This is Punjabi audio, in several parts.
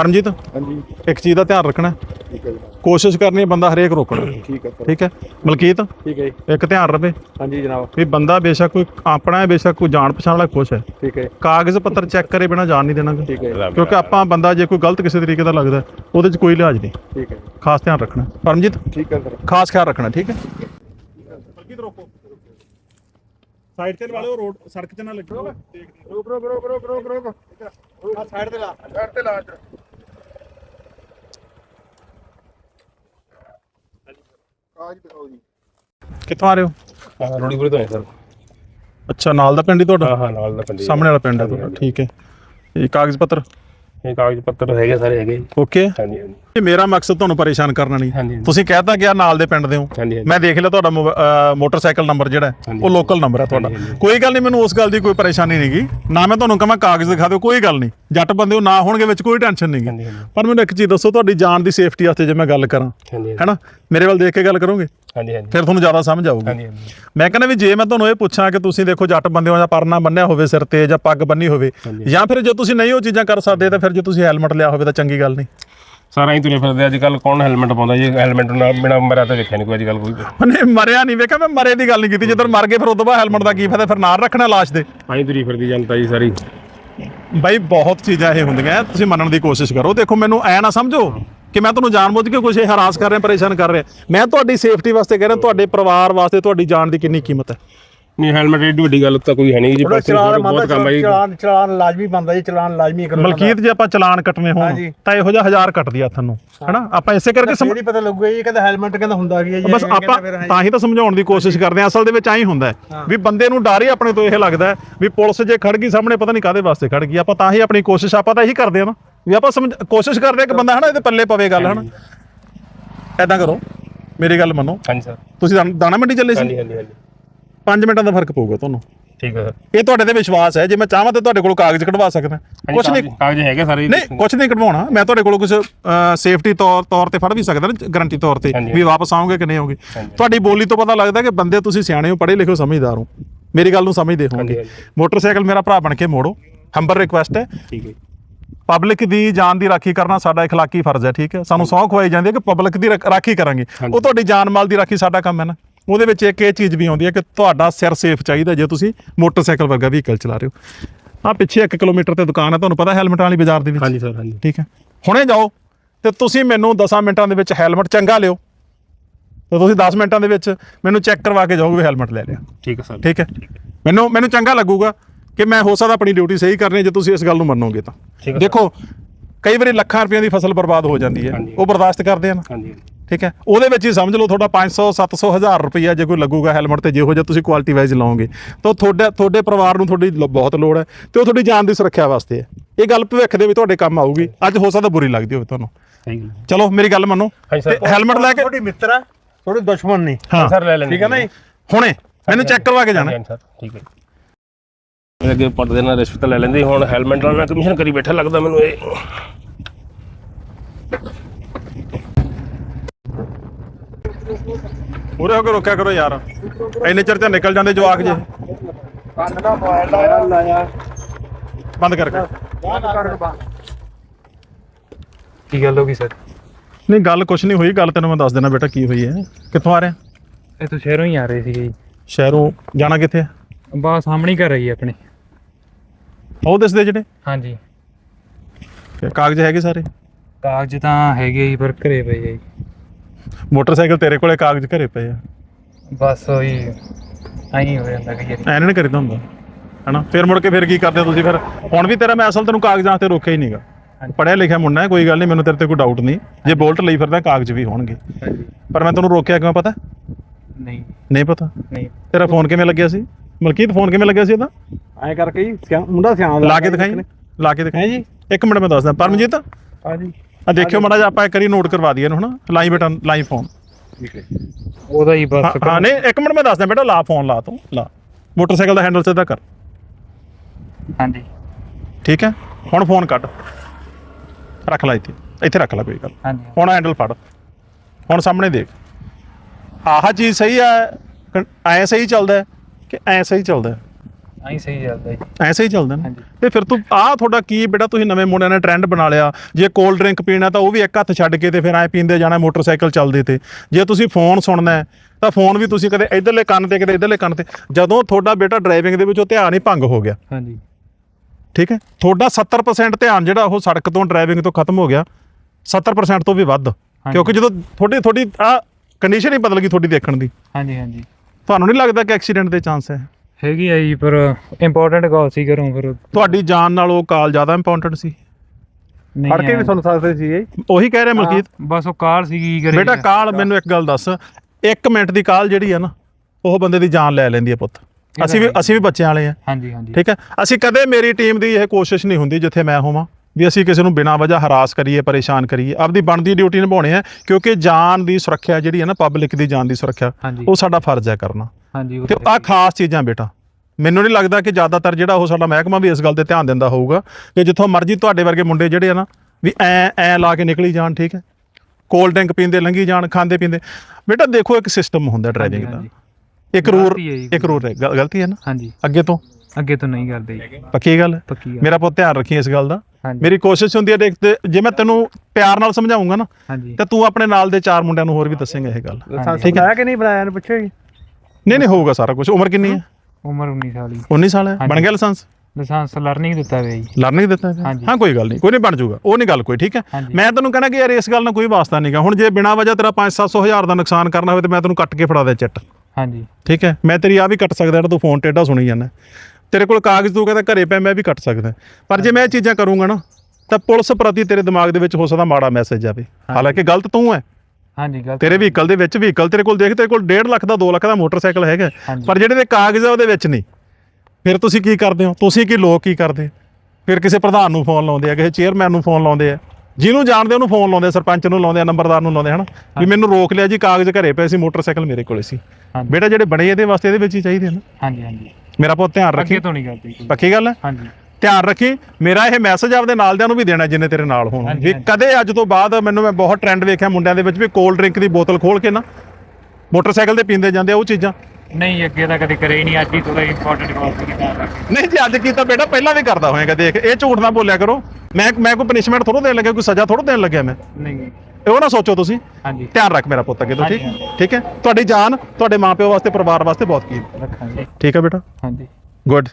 ਪਰਮਜੀਤ? ਹਾਂਜੀ। ਇੱਕ ਚੀਜ਼ ਦਾ ਧਿਆਨ ਰੱਖਣਾ। ਠੀਕ ਹੈ ਜੀ। ਕੋਸ਼ਿਸ਼ ਕਰਨੀ ਹੈ ਬੰਦਾ ਹਰੇਕ ਰੋਕਣਾ ਠੀਕ ਹੈ ਸਰ। ਠੀਕ ਹੈ? ਮਲਕੀਤ? ਠੀਕ ਹੈ ਜੀ। ਇੱਕ ਧਿਆਨ ਰਵੇ ਹਾਂਜੀ ਜਨਾਬ। ਵੀ ਬੰਦਾ ਬੇਸ਼ੱਕ ਕੋਈ ਆਪਣਾ ਹੈ ਬੇਸ਼ੱਕ ਕੋਈ ਜਾਣ ਪਛਾਣ ਵਾਲਾ ਕੁਛ ਹੈ। ਠੀਕ ਹੈ। ਕਾਗਜ਼ ਪੱਤਰ ਚੈੱਕ ਕਰੇ ਬਿਨਾ ਜਾਣ ਨਹੀਂ ਦੇਣਾ। ਠੀਕ ਹੈ। ਕਿਉਂਕਿ ਆਪਾਂ ਬੰਦਾ ਜੇ ਕੋਈ ਗਲਤ ਕਿਸੇ ਤਰੀਕੇ ਦਾ ਲੱਗਦਾ ਉਹਦੇ 'ਚ ਕੋਈ ਲਿਹਾਜ਼ ਨਹੀਂ। ਠੀਕ ਹੈ। ਖਾਸ ਧਿਆਨ ਰੱਖਣਾ। ਪਰਮਜੀਤ? ਠੀਕ ਹੈ ਸਰ। ਖਾਸ ਖਿਆਲ ਰੱਖਣਾ ਠੀਕ ਹੈ? ਮਲਕੀਤ ਰੋਕੋ। ਸਾਈਡ ਤੇ ਵਾਲੇ ਰੋਡ ਸੜਕ 'ਚ ਨਾ ਲੱਗੋ। ਰੁਕ ਰੁਕ ਰੁਕ ਰੁਕ ਰੁਕ ਰੁਕ। ਆ ਸਾਈਡ ਤੇ ਲਾ। ਸਾਈਡ ਤੇ ਲਾ ਦਿਖਾਓ ਜੀ। ਕਿੱਥੋਂ ਆ ਰਹੇ ਹੋ? ਹਾਂ ਰੋੜੀਪੁਰ ਤੋਂ ਹੈ ਸਰ। ਅੱਛਾ ਨਾਲ ਦਾ ਪਿੰਡ ਹੀ ਤੁਹਾਡਾ? ਹਾਂ ਹਾਂ ਨਾਲ ਦਾ ਪਿੰਡ ਸਾਹਮਣੇ ਵਾਲਾ ਪਿੰਡ ਹੈ ਤੁਹਾਡਾ ਠੀਕ ਹੈ। ਇਹ ਕਾਗਜ਼ ਪੱਤਰ? ਇਹ ਕਾਗਜ਼ ਪੱਤਰ ਹੈਗੇ ਸਾਰੇ ਹੈਗੇ। ਓਕੇ ਹਾਂਜੀ ਹਾਂਜੀ। ਇਹ ਮੇਰਾ ਮਕਸਦ ਤੁਹਾਨੂੰ ਪਰੇਸ਼ਾਨ ਕਰਨਾ ਨਹੀਂ। ਤੁਸੀਂ ਕਹਿਤਾ ਕਿ ਆ ਨਾਲ ਦੇ ਪਿੰਡ ਦੇ ਹੋ। ਮੈਂ ਦੇਖ ਲਿਆ ਤੁਹਾਡਾ ਮੋਟਰਸਾਈਕਲ ਨੰਬਰ ਜਿਹੜਾ ਉਹ ਲੋਕਲ ਨੰਬਰ ਹੈ ਤੁਹਾਡਾ। ਕੋਈ ਗੱਲ ਨਹੀਂ ਮੈਨੂੰ ਉਸ ਗੱਲ ਦੀ ਕੋਈ ਪਰੇਸ਼ਾਨੀ ਨਹੀਂਗੀ ਨਾ ਮੈਂ ਤੁਹਾਨੂੰ ਕਹਾਂ ਕਾਗਜ਼ ਦਿਖਾ ਦਿਓ ਕੋਈ ਗੱਲ ਨਹੀਂ। ਜੱਟ ਬੰਦੇ ਹੋ ਨਾ ਹੋਣਗੇ ਵਿੱਚ ਕੋਈ ਟੈਨਸ਼ਨ ਨਹੀਂਗੀ। ਪਰ ਮੈਨੂੰ ਇੱਕ ਚੀਜ਼ ਦੱਸੋ ਤੁਹਾਡੀ ਜਾਨ ਦੀ ਸੇਫਟੀ ਵਾਸਤੇ ਜੇ ਮੈਂ ਗੱਲ ਕਰਾਂ ਹੈਨਾ? ਮੇਰੇ ਵੱਲ ਦੇਖ ਕੇ ਗੱਲ ਕਰੋਗੇ? ਹਾਂਜੀ ਹਾਂਜੀ। ਫਿਰ ਤੁਹਾਨੂੰ ਜ਼ਿਆਦਾ ਸਮਝ ਆਊਗੀ। ਹਾਂਜੀ ਹਾਂਜੀ। ਮੈਂ ਕਹਿੰਦਾ ਵੀ ਜੇ ਮੈਂ ਤੁਹਾਨੂੰ ਇਹ ਪੁੱਛਾਂ ਕਿ ਤੁਸੀਂ ਦੇਖੋ ਜੱਟ ਬੰਦੇ ਹੋ ਜਾਂ ਪਰਨਾ ਬੰਨਿਆ ਹੋਵੇ ਸਿਰ ਤੇ ਜਾਂ ਪੱਗ ਬੰਨੀ ਹੋਵੇ। ਜਾਂ ਫਿਰ ਜੇ ਤੁਸੀਂ ਨਹੀਂ ਉਹ ਚੀਜ਼ਾਂ ਕਰ ਸਕਦੇ ਤਾਂ ਫਿਰ ਜੇ ਤੁਸੀਂ ਹੈਲਮਟ ਲਿਆ ਹੋਵੇ ਤਾਂ ਚੰਗੀ ਗੱਲ ਨਹੀਂ। ਸਾਰਾ ਹੀ ਤੁਰੇ ਫਿਰਦੇ ਅੱਜ ਕੱਲ ਕੌਣ ਹੈਲਮਟ ਪਾਉਂਦਾ ਜੀ? ਹੈਲਮਟ ਨਾਲ ਬਿਨਾ ਮਰਿਆ ਤਾਂ ਵੇਖਿਆ ਨਹੀਂ ਕੋਈ ਅੱਜ ਕੱਲ ਕੋਈ। ਉਹਨੇ ਮਰਿਆ ਨਹੀਂ ਵੇਖਿਆ ਮੈਂ ਮਰੇ ਦੀ ਗੱਲ ਨਹੀਂ ਕੀਤੀ। ਜਦੋਂ ਮਰ ਗਏ ਫਿਰ ਉਦੋਂ ਬਾਅਦ ਹੈਲਮਟ ਦਾ ਕੀ ਫਾਇਦਾ? ਫਿਰ ਨਾਲ ਰੱਖਣਾ ਲਾਸ਼ ਦੇ। ਆਈ ਤੁਰੀ ਫਿਰਦੀ ਜਨਤਾ ਜੀ ਸਾਰੀ। ਬਾਈ ਬਹੁਤ ਚੀਜ਼ਾਂ ਇਹ ਹੁੰਦੀਆਂ। ਤੁਸੀਂ ਮੰਨਣ ਦੀ ਕੋਸ਼ਿਸ਼ ਕਰੋ। ਦੇਖੋ ਮੈਨੂੰ ਐ ਨਾ ਸਮਝੋ ਕਿ ਮੈਂ ਤੁਹਾਨੂੰ ਜਾਣਬੁੱਝ ਕੇ ਕੁਝ ਹਰਾਸ ਕਰ ਰਿਹਾ ਪਰੇਸ਼ਾਨ ਕਰ ਰਿਹਾ। ਮੈਂ ਤੁਹਾਡੀ ਸੇਫਟੀ ਵਾਸਤੇ ਕਹਿ ਰਿਹਾ ਤੁਹਾਡੇ ਪਰਿਵਾਰ ਵਾਸਤੇ ਤੁਹਾਡੀ ਜਾਨ ਦੀ ਕਿੰਨੀ ਕੀਮਤ ਹੈ। ਨਹੀਂ ਹੈਲਮਟ ਏਡੀ ਵੱਡੀ ਗੱਲ ਤਾਂ ਕੋਈ ਹੈ ਨਹੀਂ ਜੀ ਚਲਾਨ ਬਹੁਤ ਕੰਮ ਹੈ ਜੀ। ਚਲਾਨ ਚਲਾਨ ਲਾਜ਼ਮੀ ਬੰਦਾ ਜੀ ਚਲਾਨ ਲਾਜ਼ਮੀ ਕਰੋ ਮਲਕੀਤ ਜੇ ਆਪਾਂ ਚਲਾਨ ਕੱਟਵੇਂ ਹੋਣ। ਤਾਂ ਇਹੋ ਜਿਹਾ ਹਜ਼ਾਰ ਕੱਟਦੀ ਆ ਤੁਹਾਨੂੰ ਹੈਨਾ? ਆਪਾਂ ਇਸੇ ਕਰਕੇ ਸਮ- ਫੇਰ ਹੀ ਪਤਾ ਲੱਗੂਗਾ ਜੀ ਕਹਿੰਦਾ ਹੈਲਮਟ ਕਹਿੰਦਾ ਹੁੰਦਾ ਕੀ ਹੈ ਜੀ ਬਸ ਆਪਾਂ। ਤਾਂ ਹੀ ਤਾਂ ਸਮਝਾਉਣ ਦੀ ਕੋਸ਼ਿਸ਼ ਕਰਦੇ ਆ ਅਸਲ ਦੇ ਵਿੱਚ ਐਂ ਹੀ ਹੁੰਦਾ ਹੈ ਵੀ ਬੰਦੇ ਨੂੰ ਡਰ ਹੀ ਆਪਣੇ ਤੋਂ ਇਹ ਲੱਗਦਾ ਹੈ ਵੀ ਪੁਲਿਸ ਜੇ ਖੜ ਗਈ ਸਾਹਮਣੇ ਪਤਾ ਨਹੀਂ ਕਾਦੇ ਵਾਸਤੇ ਖੜ ਗਈ ਆਪਾਂ ਤਾਂ ਹੀ ਆਪਣੀ ਕੋਸ਼ਿਸ਼ ਆਪਾਂ ਤਾਂ ਇਹੀ ਕਰਦੇ ਆ ਨਾ ਵੀ ਆਪਾਂ ਸਮਝ ਕੋਸ਼ਿਸ਼ ਕਰਦੇ ਆ ਕਿ ਬੰਦਾ ਹਨਾ ਇਹਦੇ ਪੱਲੇ ਪਵੇ ਗੱਲ ਹਨਾ? ਐਦਾਂ ਕਰੋ ਮੇਰੀ ਗੱਲ ਮੰਨੋ। ਹਾਂਜੀ ਸਰ। ਤੁਸੀਂ ਦਾਣਾ- ਦਾਣਾ ਮੰਡੀ ਚੱਲੇ ਸੀ? ਹਾਂਜੀ ਹਾਂਜੀ ਹਾਂਜੀ। 5 ਮਿੰਟਾਂ ਦਾ ਫਰਕ ਪਊਗਾ ਤੁਹਾਨੂੰ ਠੀਕ ਹੈ ਸਰ ਇਹ ਤੁਹਾਡੇ ਤੇ ਵਿਸ਼ਵਾਸ ਹੈ ਜੇ ਮੈਂ ਚਾਹਾਂ ਤਾਂ ਤੁਹਾਡੇ ਕੋਲ ਕਾਗਜ਼ ਕਢਵਾ ਸਕਦਾ ਕੁਝ ਨਹੀਂ ਕਾਗਜ਼- ਕਾਗਜ਼ ਹੈਗੇ ਸਾਰੇ ਜੀ। ਨਹੀਂ ਕੁਝ ਨਹੀਂ ਕਢਵਾਉਣਾ ਮੈਂ ਤੁਹਾਡੇ ਕੋਲ ਕੁਝ ਸੇਫਟੀ ਤੌਰ ਤੌਰ ਤੇ ਫੜ ਵੀ ਸਕਦਾ ਨਾ ਗਾਰੰਟੀ ਤੌਰ ਤੇ ਹਾਂਜੀ। ਵੀ ਵਾਪਸ ਆਓਗੇ ਕਿ ਨਹੀਂ ਆਓਗੇ ਹਾਂਜੀ। ਤੁਹਾਡੀ ਬੋਲੀ ਤੋਂ ਪਤਾ ਲੱਗਦਾ ਕਿ ਬੰਦੇ ਤੁਸੀਂ ਸਿਆਣੇ ਹੋ ਪੜ੍ਹੇ ਲਿਖੇ ਹੋ ਸਮਝਦਾਰ ਹੋ ਮੇਰੀ ਗੱਲ ਨੂੰ ਸਮਝਦੇ ਹਾਂਜੀ, ਹੋਵੋਗੇ ਹਾਂਜੀ। ਮੋਟਰਸਾਈਕਲ ਮੇਰਾ ਭਰਾ ਬਣ ਕੇ ਮੋੜੋ ਹੰਬਰ ਰਿਕੁਐਸਟ ਹੈ ਠੀਕ ਹੈ ਪਬਲਿਕ ਦੀ ਜਾਨ ਦੀ ਰਾਖੀ ਕਰਨਾ ਸਾਡਾ اخلاقی ਫਰਜ਼ ਹੈ ਠੀਕ ਹੈ ਸਾਨੂੰ ਸੌਂ ਖਵਾਈ ਜਾਂਦੀ ਹੈ ਕਿ ਪਬਲਿਕ ਦੀ ਰਾ- ਰਾਖੀ ਕਰਾਂਗੇ ਹਾਂਜੀ। ਉਹ ਤੁਹਾਡੀ ਜਾਨ ਮਾਲ ਦੀ ਰਾਖੀ ਸਾਡਾ ਕੰਮ ਹੈ ਨਾ ਉਹਦੇ ਵਿੱਚ ਇੱਕ ਇਹ ਚੀਜ਼ ਵੀ ਆਉਂਦੀ ਹੈ ਕਿ ਤੁਹਾਡਾ ਸਿਰ ਸੇਫ ਚਾਹੀਦਾ ਜੇ ਤੁਸੀਂ ਮੋਟਰਸਾਈਕਲ ਵਰਗਾ ਵਹੀਕਲ ਚਲਾ ਰਹੇ ਹੋ। ਆ ਪਿੱਛੇ 1 ਕਿਲੋਮੀਟਰ ਤੇ ਦੁਕਾਨ ਹੈ ਤੁਹਾਨੂੰ ਪਤਾ ਹੈਲਮਟਾਂ ਵਾਲੀ ਬਾਜ਼ਾਰ ਦੇ ਵਿੱਚ? ਹਾਂਜੀ ਸਰ ਹਾਂਜੀ। ਠੀਕ ਹੈ। ਹੁਣੇ ਜਾਓ ਤੇ ਤੁਸੀਂ ਮੈਨੂੰ 10 ਮਿੰਟਾਂ ਦੇ ਵਿੱਚ ਹੈਲਮਟ ਚੰਗਾ ਲਿਓ। ਤੇ ਤੁਸੀਂ 10 ਮਿੰਟਾਂ ਦੇ ਵਿੱਚ ਮੈਨੂੰ ਚੈੱਕ ਕਰਵਾ ਕੇ ਜਾਓਗੇ ਹੈਲਮਟ ਲੈ ਲਿਆ। ਠੀਕ ਹੈ ਸਰ। ਠੀਕ ਹੈ। ਮੈਨੂੰ ਮੈਨੂੰ ਚੰਗਾ ਲੱਗੂਗਾ ਕਿ ਮੈਂ ਹੋ ਸਕਦਾ ਆਪਣੀ ਡਿਊਟੀ ਸਹੀ ਕਰਨੀ ਜੇ ਤੁਸੀਂ ਇਸ ਗੱਲ ਨੂੰ ਮੰਨੋਗੇ ਤਾਂ। ਦੇਖੋ ਕਈ ਵਾਰੀ ਲੱਖਾਂ ਰੁਪਈਆਂ ਦੀ ਫਸਲ ਬਰਬਾਦ ਹੋ ਜਾਂਦੀ ਹੈ। ਉਹ ਬਰਦਾਸ਼ਤ ਕਰਦੇ ਆ ਨਾ। ਹਾਂਜੀ। ਠੀਕ ਹੈ? ਉਹਦੇ ਵਿੱਚ ਹੀ ਸਮਝ ਲਓ ਤੁਹਾਡਾ 500 700 ਹਜ਼ਾਰ ਰੁਪਈਆ ਜੇ ਕੋਈ ਲੱਗੂਗਾ ਹੈਲਮਟ ਤੇ ਜਿਹੋ ਜਿਹਾ ਤੁਸੀਂ ਕੁਆਲਿਟੀ ਵਾਈਜ਼ ਲਾਓਗੇ। ਤਾਂ ਤੁਹਾਡੇ ਤੁਹਾਡੇ ਪਰਿਵਾਰ ਨੂੰ ਤੁਹਾਡੀ ਬਹੁਤ ਲੋੜ ਹੈ ਤੇ ਉਹ ਤੁਹਾਡੀ ਜਾਨ ਦੀ ਸੁਰੱਖਿਆ ਵਾਸਤੇ ਹੈ। ਇਹ ਗੱਲ ਭਵਿੱਖ ਦੇ ਵਿੱਚ ਤੁਹਾਡੇ ਕੰਮ ਆਊਗੀ। ਅੱਜ ਹੋ ਸਕਦਾ ਬੁਰੀ ਲੱਗਦੀ ਹੋਵੇ ਤੁਹਾਨੂੰ। ਚਲੋ ਮੇਰੀ ਗੱਲ ਮੰਨੋ। ਤੇ ਹੈਲਮਟ ਲੈ ਕੇ ਤੁਹਾਡੀ ਮਿੱਤਰ ਹੈ ਤੁਹਾਡੇ ਦੁਸ਼ਮਣ ਨਹੀਂ। ਸਰ ਲੈ ਲੈਂਦੇ ਠੀਕ ਹੈ ਨਾ ਜੀ? ਹੁਣੇ ਮੈਨੂੰ ਚੈੱਕ ਕਰਵਾ ਕੇ ਜਾਣਾ। ਸਰ ਠੀਕ ਹੈ। ਮੇਰੇ ਅੱਗੇ ਪੜਦੇ ਨਾਲ ਰਿਸ਼ਵਤ ਲੈ ਲੈਂਦੇ ਹੁਣ ਹੈਲਮਟ ਨਾਲ ਮੈਂ ਕਮਿਸ਼ਨ ਕਰੀ ਬੈਠਾ ਲੱਗਦਾ ਮੈਨੂੰ ਇਹ। ਪੂਰੇ ਹੋ ਕੇ ਰੋਕਿਆ ਕਰੋ ਯਾਰ। ਇੰਨੇ ਚਿਰ ਤੇ ਨਿਕਲ ਜਾਂਦੇ ਜਵਾਕ ਜੇ। ਕੰਨ ਦਾ ਮੋਬਾਈਲ ਲਾਇਆ ਲਾਇਆ ਬੰਦ ਕਰਕੇ ਕੀ। ਗੱਲ ਹੋ ਗਈ ਸਰ? ਨਹੀਂ ਗੱਲ ਕੁਛ ਨਹੀਂ ਹੋਈ। ਗੱਲ ਤੈਨੂੰ ਮੈਂ ਦੱਸ ਦੇਣਾ ਬੇਟਾ ਕੀ ਹੋਈ ਹੈ। ਕਿੱਥੋਂ ਆ ਰਿਹਾ ਇਹ ਤੋਂ ਸ਼ਹਿਰੋਂ ਹੀ ਆ ਰਹੇ ਸੀਗੇ ਜੀ। ਸ਼ਹਿਰੋਂ ਜਾਣਾ ਕਿੱਥੇ? ਹੈ ਬਸ ਸਾਹਮਣੇ ਹੀ ਘਰ ਆਈ ਆਪਣੇ। ਉਹ ਦੱਸਦੇ ਜਿਹੜੇ? ਹਾਂਜੀ। ਤੇ ਕਾਗਜ਼ ਹੈਗੇ ਸਾਰੇ? ਕਾਗਜ਼ ਤਾਂ ਹੈਗੇ ਹੀ ਪਰ ਘਰੇ ਪਏ ਆ ਜੀ। ਮੋਟਰਸਾਈਕਲ ਤੇਰੇ ਕੋਲੇ ਕਾਗਜ਼ ਘਰੇ ਪਏ ਆ। ਬਸ ਉਹੀ ਆਈ ਹੋ ਜਾਂਦਾ ਕਈ ਵਾਰੀ। ਐਨ ਕਰੀਦਾ ਹੁੰਦਾ। ਹਨਾ? ਫਿਰ ਮੁੜ ਕੇ ਫਿਰ ਕੀ ਕਰਦੇ ਤੁਸੀਂ ਫਿਰ? ਹੁਣ ਵੀ ਤੇਰਾ ਮੈਂ ਅਸਲ ਤੈਨੂੰ ਕਾਗਜ਼ਾਂ ਤੇ ਰੋਕਿਆ ਹੀ ਨਹੀਂਗਾ ਪੜਿਆ ਲਿਖਿਆ ਮੁੰਡਾ ਹੈ ਕੋਈ ਗੱਲ ਨਹੀਂ ਮੈਨੂੰ ਤੇਰੇ ਤੇ ਕੋਈ ਡਾਊਟ ਨਹੀਂ ਜੇ ਬੋਲਟ ਲਈ ਫਿਰਦਾ ਕਾਗਜ਼ ਵੀ ਹੋਣਗੇ। ਹਾਂਜੀ। ਪਰ ਮੈਂ ਤੈਨੂੰ ਰੋਕਿਆ ਕਿਉਂ ਪਤਾ? ਨਹੀਂ। ਨਹੀਂ ਪਤਾ। ਨਹੀਂ। ਤੇਰਾ ਫੋਨ ਕਿਵੇਂ ਲੱਗਿਆ ਸੀ? ਮਲਕੀਤ ਫੋਨ ਕਿਵੇਂ ਲੱਗਿਆ ਸੀ ਇਹਦਾ ਐਂ ਕਰਕੇ ਜੀ ਸਿਆ- ਮੁੰਡਾ ਸਿਆਣਾ ਲਾ ਕੇ ਦਿਖਾਈ। ਲਾ ਕੇ ਦਿਖਾਈ। ਹੈ ਜੀ? ਇੱਕ ਮਿੰਟ ਮੈਂ ਦੱਸਦਾ। ਪਰਮਜੀਤ? ਹਾਂਜੀ। ਆ ਦੇਖਿਓ ਮਾੜਾ ਜਿਹਾ ਆਪਾਂ ਇੱਕ ਵਾਰੀ ਨੋਟ ਕਰਵਾ ਦਈਏ ਇਹਨੂੰ ਹਨਾ। ਲਾਈ ਬਟਨ ਲਾਈ ਫੋਨ ਠੀਕ ਹੈ। ਉਹਦਾ ਹੀ ਹਾਂ ਬਸ ਹਾਂ, ਨਹੀਂ ਇੱਕ ਮਿੰਟ ਮੈਂ ਦੱਸਦਾ ਬੇਟਾ ਲਾ ਫੋਨ ਲਾ ਤੂੰ ਲਾ। ਮੋਟਰਸਾਈਕਲ ਦਾ ਹੈਂਡਲ ਸਿੱਧਾ ਕਰ। ਹਾਂਜੀ। ਠੀਕ ਹੈ? ਹੁਣ ਫੋਨ ਕੱਢ। ਰੱਖ ਲੈ ਇੱਥੇ। ਇੱਥੇ ਰੱਖ ਲੈ ਕੋਈ ਗੱਲ। ਹਾਂਜੀ। ਹੁਣ ਹੈਂਡਲ ਫੜ। ਹੁਣ ਸਾਹਮਣੇ ਦੇਖ। ਆਹ ਚੀਜ਼ ਸਹੀ ਹੈ ਐ ਸਹੀ ਚੱਲਦਾ ਹੈ ਕਿ ਐ ਸਹੀ ਚੱਲਦਾ ਹੈ? ਆਈ ਸਹੀ ਚੱਲਦਾ ਜੀ। ਐਸੇ ਹੀ ਚੱਲਦਾ ਨਾ। ਹਾਂਜੀ। ਤੇ ਫਿਰ ਤੂੰ ਆਹ ਤੁਹਾਡਾ ਕੀ ਬੇਟਾ ਤੁਸੀਂ ਨਵੇਂ ਮੁੰਡਿਆਂ ਨੇ ਟ੍ਰੈਂਡ ਬਣਾ ਲਿਆ। ਜੇ ਕੋਲਡ ਡਰਿੰਕ ਪੀਣਾ ਤਾਂ ਉਹ ਵੀ ਇੱਕ ਹੱਥ ਛੱਡ ਕੇ ਤੇ ਫਿਰ ਐ ਪੀਂਦੇ ਜਾਣਾ ਮੋਟਰਸਾਈਕਲ ਚੱਲਦੇ ਤੇ। ਜੇ ਤੁਸੀਂ ਫੋਨ ਸੁਣਨਾ ਹੈ ਤਾਂ ਫੋਨ ਵੀ ਤੁਸੀਂ ਕਦੇ ਇਧਰਲੇ ਕੰਨ ਤੇ ਕਦੇ ਇਧਰਲੇ ਕੰਨ ਤੇ। ਜਦੋਂ ਤੁਹਾਡਾ ਬੇਟਾ ਡਰਾਈਵਿੰਗ ਦੇ ਵਿੱਚੋਂ ਧਿਆਨ ਹੀ ਭੰਗ ਹੋ ਗਿਆ। ਹਾਂਜੀ। ਠੀਕ ਹੈ? ਤੁਹਾਡਾ 70% ਧਿਆਨ ਜਿਹੜਾ ਉਹ ਸੜਕ ਤੋਂ ਡਰਾਈਵਿੰਗ ਤੋਂ ਖਤਮ ਹੋ ਗਿਆ। 70% ਤੋਂ ਵੀ ਵੱਧ। ਕਿਉਂਕਿ ਜਦੋਂ ਤੁਹਾਡੀ ਤੁਹਾਡੀ ਆ ਕੰਡੀਸ਼ਨ ਹੀ ਬਦਲ ਗਈ ਤੁਹਾਡੀ ਦੇਖਣ ਦੀ। ਹਾਂਜੀ ਹਾਂਜੀ। ਤੁਹਾਨੂੰ ਨਹੀਂ ਲੱਗਦਾ ਕਿ ਐਕਸੀਡੈਂਟ ਦੇ ਚਾਂਸ ਹੈ? ਹੈਗੀ ਆ ਜੀ ਪਰ ਇੰਪੋਰਟੈਂਟ ਕਾਲ ਸੀ ਘਰੋਂ ਫਿਰ ਤੁਹਾਡੀ ਜਾਨ ਨਾਲ ਉਹ ਕਾਲ ਜ਼ਿਆਦਾ ਇੰਪੋਰਟੈਂਟ ਸੀ। ਨਹੀਂ ਫੜ ਕੇ ਵੀ। ਸੁਣ ਸਕਦੇ ਸੀ ਇਹ। ਉਹੀ ਕਹਿ ਰਿਹਾ ਮਲਕੀਤ। ਬਸ ਉਹ ਕਾਰ ਸੀਗੀ ਕਰੇ ਬੇਟਾ ਕਾਲ ਮੈਨੂੰ ਇੱਕ ਗੱਲ ਦੱਸ। 1 ਮਿੰਟ ਦੀ ਕਾਲ ਜਿਹੜੀ ਆ ਨਾ ਉਹ ਬੰਦੇ ਦੀ ਜਾਨ ਲੈ ਲੈਂਦੀ ਹੈ ਪੁੱਤ। ਅਸੀਂ ਵੀ। ਅਸੀਂ ਵੀ ਬੱਚਿਆਂ ਵਾਲੇ ਆ। ਹਾਂਜੀ ਹਾਂਜੀ। ਠੀਕ ਹੈ ਅਸੀਂ ਕਦੇ ਮੇਰੀ ਟੀਮ ਦੀ ਇਹ ਕੋਸ਼ਿਸ਼ ਨਹੀਂ ਹੁੰਦੀ ਜਿੱਥੇ ਮੈਂ ਹੋਵਾਂ। ਵੀ ਅਸੀਂ ਕਿਸੇ ਨੂੰ ਬਿਨਾਂ ਵਜ੍ਹਾ ਹਰਾਸ ਕਰੀਏ ਪਰੇਸ਼ਾਨ ਕਰੀਏ ਆਪਦੀ ਬਣਦੀ ਡਿਊਟੀ ਨਿਭਾਉਣੀ ਹੈ ਕਿਉਂਕਿ ਜਾਨ ਦੀ ਸੁਰੱਖਿਆ ਜਿਹੜੀ ਹੈ ਨਾ ਪਬਲਿਕ ਦੀ ਜਾਨ ਦੀ ਸੁਰੱਖਿਆ ਉਹ ਸਾਡਾ ਫਰਜ਼ ਹੈ ਕਰਨਾ। ਹਾਂਜੀ ਤੇ ਆਹ ਖਾਸ ਚੀਜ਼ਾਂ ਬੇਟਾ ਮੈਨੂੰ ਨਹੀਂ ਲੱਗਦਾ ਕਿ ਜ਼ਿਆਦਾਤਰ ਜਿਹੜਾ ਉਹ ਸਾਡਾ ਮਹਿਕਮਾ ਵੀ ਇਸ ਗੱਲ ਤੇ ਧਿਆਨ ਦਿੰਦਾ ਹੋਊਗਾ ਕਿ ਜਿੱਥੋਂ ਮਰਜ਼ੀ ਤੁਹਾਡੇ ਵਰਗੇ ਮੁੰਡੇ ਜਿਹੜੇ ਆ ਨਾ ਵੀ ਐ ਐ ਲਾ ਕੇ ਨਿਕਲੀ ਜਾਣ ਠੀਕ ਹੈ? ਕੋਲਡ ਡਰਿੰਕ ਪੀਂਦੇ ਲੰਗੀ ਜਾਣ ਖਾਂਦੇ ਪੀਂਦੇ। ਬੇਟਾ ਦੇਖੋ ਇੱਕ ਸਿਸਟਮ ਹੁੰਦਾ ਡਰਾਈਵਿੰਗ ਦਾ। ਇੱਕ ਰੂਲ। ਇੱਕ ਰੂਲ ਗਲਤੀ ਹੈ ਨਾ? ਹਾਂਜੀ। ਅੱਗੇ ਤੋਂ? ਅੱਗੇ ਤੋਂ ਨਹੀਂ ਕਰਦੇ। ਪੱਕੀ ਗੱਲ। ਮੇਰਾ ਪੁੱਤ ਧਿਆਨ ਰੱਖੀ ਇਸ ਗੱਲ ਦਾ। ਮੇਰੀ ਕੋਸ਼ਿਸ਼ ਹੁੰਦੀ ਹੈ ਦੇਖ ਤੇ ਜੇ ਮੈਂ ਤੈਨੂੰ ਪਿਆਰ ਨਾਲ ਸਮਝਾਉਂਗਾ ਨਾ ਹਾਂਜੀ। ਤਾਂ ਤੂੰ ਆਪਣੇ ਨਾਲ ਦੇ ਚਾਰ ਮੁੰਡਿਆਂ ਨੂੰ ਹੋਰ ਵੀ ਦੱਸੇਂਗਾ ਇਹ ਗੱਲ। ਠੀਕ ਹੈ। ਕਿ ਨਹੀਂ ਬਣਾਇਆ ਇਹਨੂੰ ਪੁੱਛੋ ਜੀ? ਨਹੀਂ ਨਹੀਂ ਹੋਊਗਾ ਸਾਰਾ ਕੁਝ ਉਮਰ ਕਿੰਨੀ ਹੈ? ਉਮਰ 19 ਸਾਲ ਦੀ 19 ਸਾਲ ਹੈ? ਬਣ। ਗਿਆ ਲਾਇਸੈਂਸ? ਲਾਇਸੈਂਸ ਲਰਨਿੰਗ ਦਿੱਤਾ ਹੋਇਆ ਜੀ। ਲਰਨਿੰਗ ਦਿੱਤਾ ਹੈ? ਹਾਂਜੀ। ਹਾਂ ਕੋਈ ਗੱਲ ਨਹੀਂ। ਕੋਈ ਨਹੀਂ ਬਣ ਜਾਊਗਾ। ਉਹ ਨਹੀਂ ਗੱਲ ਕੋਈ ਠੀਕ ਹੈ। ਮੈਂ ਤੈਨੂੰ ਕਹਿਣਾ ਕਿ ਯਾਰ ਇਸ ਗੱਲ ਨਾਲ ਕੋਈ ਵਾਸਤਾ ਨਹੀਂਗਾ ਹੁਣ ਜੇ ਬਿਨਾਂ ਵਜ੍ਹਾ ਤੇਰਾ 5-700 ਹਜ਼ਾਰ ਦਾ ਨੁਕਸਾਨ ਕਰਨਾ ਹੋਵੇ ਤੇ ਮੈਂ ਤੈਨੂੰ ਕੱਟ ਕੇ ਫੜਾ ਦੇ ਚਿੱਟ। ਹਾਂਜੀ। ਠੀਕ ਹੈ? ਮੈਂ ਤੇਰੀ ਆ ਵੀ ਕੱਟ ਸਕਦਾ ਜਿਹੜਾ ਤੂੰ ਫੋਨ ਟੇਢਾ ਸੁਣੀ ਜਾਂਦਾ। ਤੇਰੇ ਕੋਲ ਕਾਗਜ਼ ਤੂੰ ਕਹਿੰਦਾ ਘਰੇ ਪਿਆ ਮੈਂ ਵੀ ਕੱਟ ਸਕਦਾ। ਪਰ ਜੇ ਮੈਂ ਇਹ ਚੀਜ਼ਾਂ ਕਰੂੰਗਾ ਨਾ ਤਾਂ ਪੁਲਿਸ ਪ੍ਰਤੀ ਤੇਰੇ ਦਿਮਾਗ ਦੇ ਵਿੱਚ ਹੋ ਸਕਦਾ ਮਾੜਾ ਮੈਸੇਜ ਜਾਵੇ ਹਾਲਾਂਕਿ ਗਲਤ ਤੂੰ ਹੈ ਹਾਂਜੀ ਗਲਤ ਤੇਰੇ ਵਹੀਕਲ ਦੇ ਵਿੱਚ ਵਹੀਕਲ ਤੇਰੇ ਕੋਲ ਦੇਖ ਤੇਰੇ ਕੋਲ 1.5 ਲੱਖ ਦਾ 2 ਲੱਖ ਦਾ ਮੋਟਰਸਾਈਕਲ ਹੈਗਾ। ਪਰ ਜਿਹੜੇ ਦੇ ਕਾਗਜ਼ ਆ ਉਹਦੇ ਵਿੱਚ ਨਹੀਂ। ਫਿਰ ਤੁਸੀਂ ਕੀ ਕਰਦੇ ਹੋ? ਤੁਸੀਂ ਕੀ ਲੋਕ ਕੀ ਕਰਦੇ ਫਿਰ ਕਿਸੇ ਪ੍ਰਧਾਨ ਨੂੰ ਫੋਨ ਲਾਉਂਦੇ ਆ ਕਿਸੇ ਚੇਅਰਮੈਨ ਨੂੰ ਫੋਨ ਲਾਉਂਦੇ ਆ। ਜਿਹਨੂੰ ਜਾਣਦੇ ਉਹਨੂੰ ਫੋਨ ਲਾਉਂਦੇ ਆ, ਸਰਪੰਚ ਨੂੰ ਲਾਉਂਦੇ ਆ ਨੰਬਰਦਾਰ ਨੂੰ ਲਾਉਂਦੇ ਹਨਾ? ਵੀ ਮੈਨੂੰ ਰੋਕ ਲਿਆ ਜੀ ਕਾਗਜ਼ ਘਰੇ ਪਏ ਸੀ ਮੋਟਰਸਾਈਕਲ ਮੇਰੇ ਕੋਲੇ ਸੀ। ਬੇਟਾ ਜਿਹੜੇ ਬਣੇ ਇਹਦੇ ਵਾਸਤੇ ਇਹਦੇ ਵਿੱਚ ਹੀ ਚਾਹੀਦੇ ਆ ਨਾ। ਹਾਂਜੀ ਹਾਂਜੀ। ਮੇਰਾ ਪੁੱਤ ਧਿਆਨ ਰੱਖੀ। ਅੱਗੇ ਤੋਂ ਨਹੀਂ ਕਰਦੇ। ਜੀ। ਪੱਕੀ ਗੱਲ ਹੈ? ਹਾਂਜੀ। ਧਿਆਨ ਰੱਖੀ ਮੇਰਾ ਇਹ ਮੈਸੇਜ ਆਪਦੇ ਨਾਲਦਿਆਂ ਨੂੰ ਵੀ ਦੇਣਾ ਜਿੰਨੇ ਤੇਰੇ ਨਾਲ ਹੋਣ। ਹਾਂਜੀ, ਵੀ ਹਾਂਜੀ। ਕਦੇ ਅੱਜ ਤੋਂ ਬਾਅਦ ਮੈਨੂੰ ਮੈਂ ਬਹੁਤ ਟ੍ਰੈਂਡ ਵੇਖਿਆ ਮੁੰਡਿਆਂ ਦੇ ਵਿੱਚ ਵੀ ਕੋਲਡ ਡਰਿੰਕ ਦੀ ਬੋਤਲ ਖੋਲ ਕੇ ਨਾ ਮੋਟਰਸਾਈਕਲ ਤੇ ਪੀਂਦੇ ਜਾਂਦੇ ਆ ਉਹ ਚੀਜ਼ਾਂ। ਨਹੀਂ ਅੱਗੇ ਤਾਂ ਕਦੇ ਕਰੇ ਹੀ ਨਹੀਂ ਅੱਜ ਹੀ ਥੋੜਾ ਇੰਪੋਰਟੈਂਟ ਕਾਲ ਸੀ ਤਾਂ ਕਰਕੇ ਨਹੀਂ ਜੀ ਅੱਜ ਕੀਤਾ ਬੇਟਾ ਪਹਿਲਾਂ ਵੀ ਕਰਦਾ ਹੋਏਗਾ ਦੇਖ ਇਹ ਝੂਠ ਨਾ ਬੋਲਿਆ ਕਰੋ। ਮੈਂ ਮੈਂ ਕੋਈ ਪਨਿਸ਼ਮੈਂਟ ਥੋੜੋ ਦੇਣ ਲੱਗਿਆ ਕੋਈ ਸਜ਼ਾ ਥੋੜੋ ਦੇਣ ਲੱਗਿਆ ਮੈਂ? ਨਹੀਂ। ਇਹ ਉਹ ਨਾ ਸੋਚੋ ਤੁਸੀਂ। ਹਾਂਜੀ। ਧਿਆਨ ਰੱਖ ਮੇਰਾ ਪੁੱਤ ਅੱਗੇ ਤੋਂ ਠੀਕ? ਹਾਂਜੀ, ਠੀਕ ਹੈ? ਤੁਹਾਡੀ ਜਾਨ ਤੁਹਾਡੇ ਮਾਪਿਓ ਵਾਸਤੇ ਪਰਿਵਾਰ ਵਾਸਤੇ ਬਹੁਤ ਕੀ ਰੱਖਾਂਗੇ। ਠੀਕ ਹੈ ਬੇਟਾ? ਹਾਂਜੀ। ਗੁੱਡ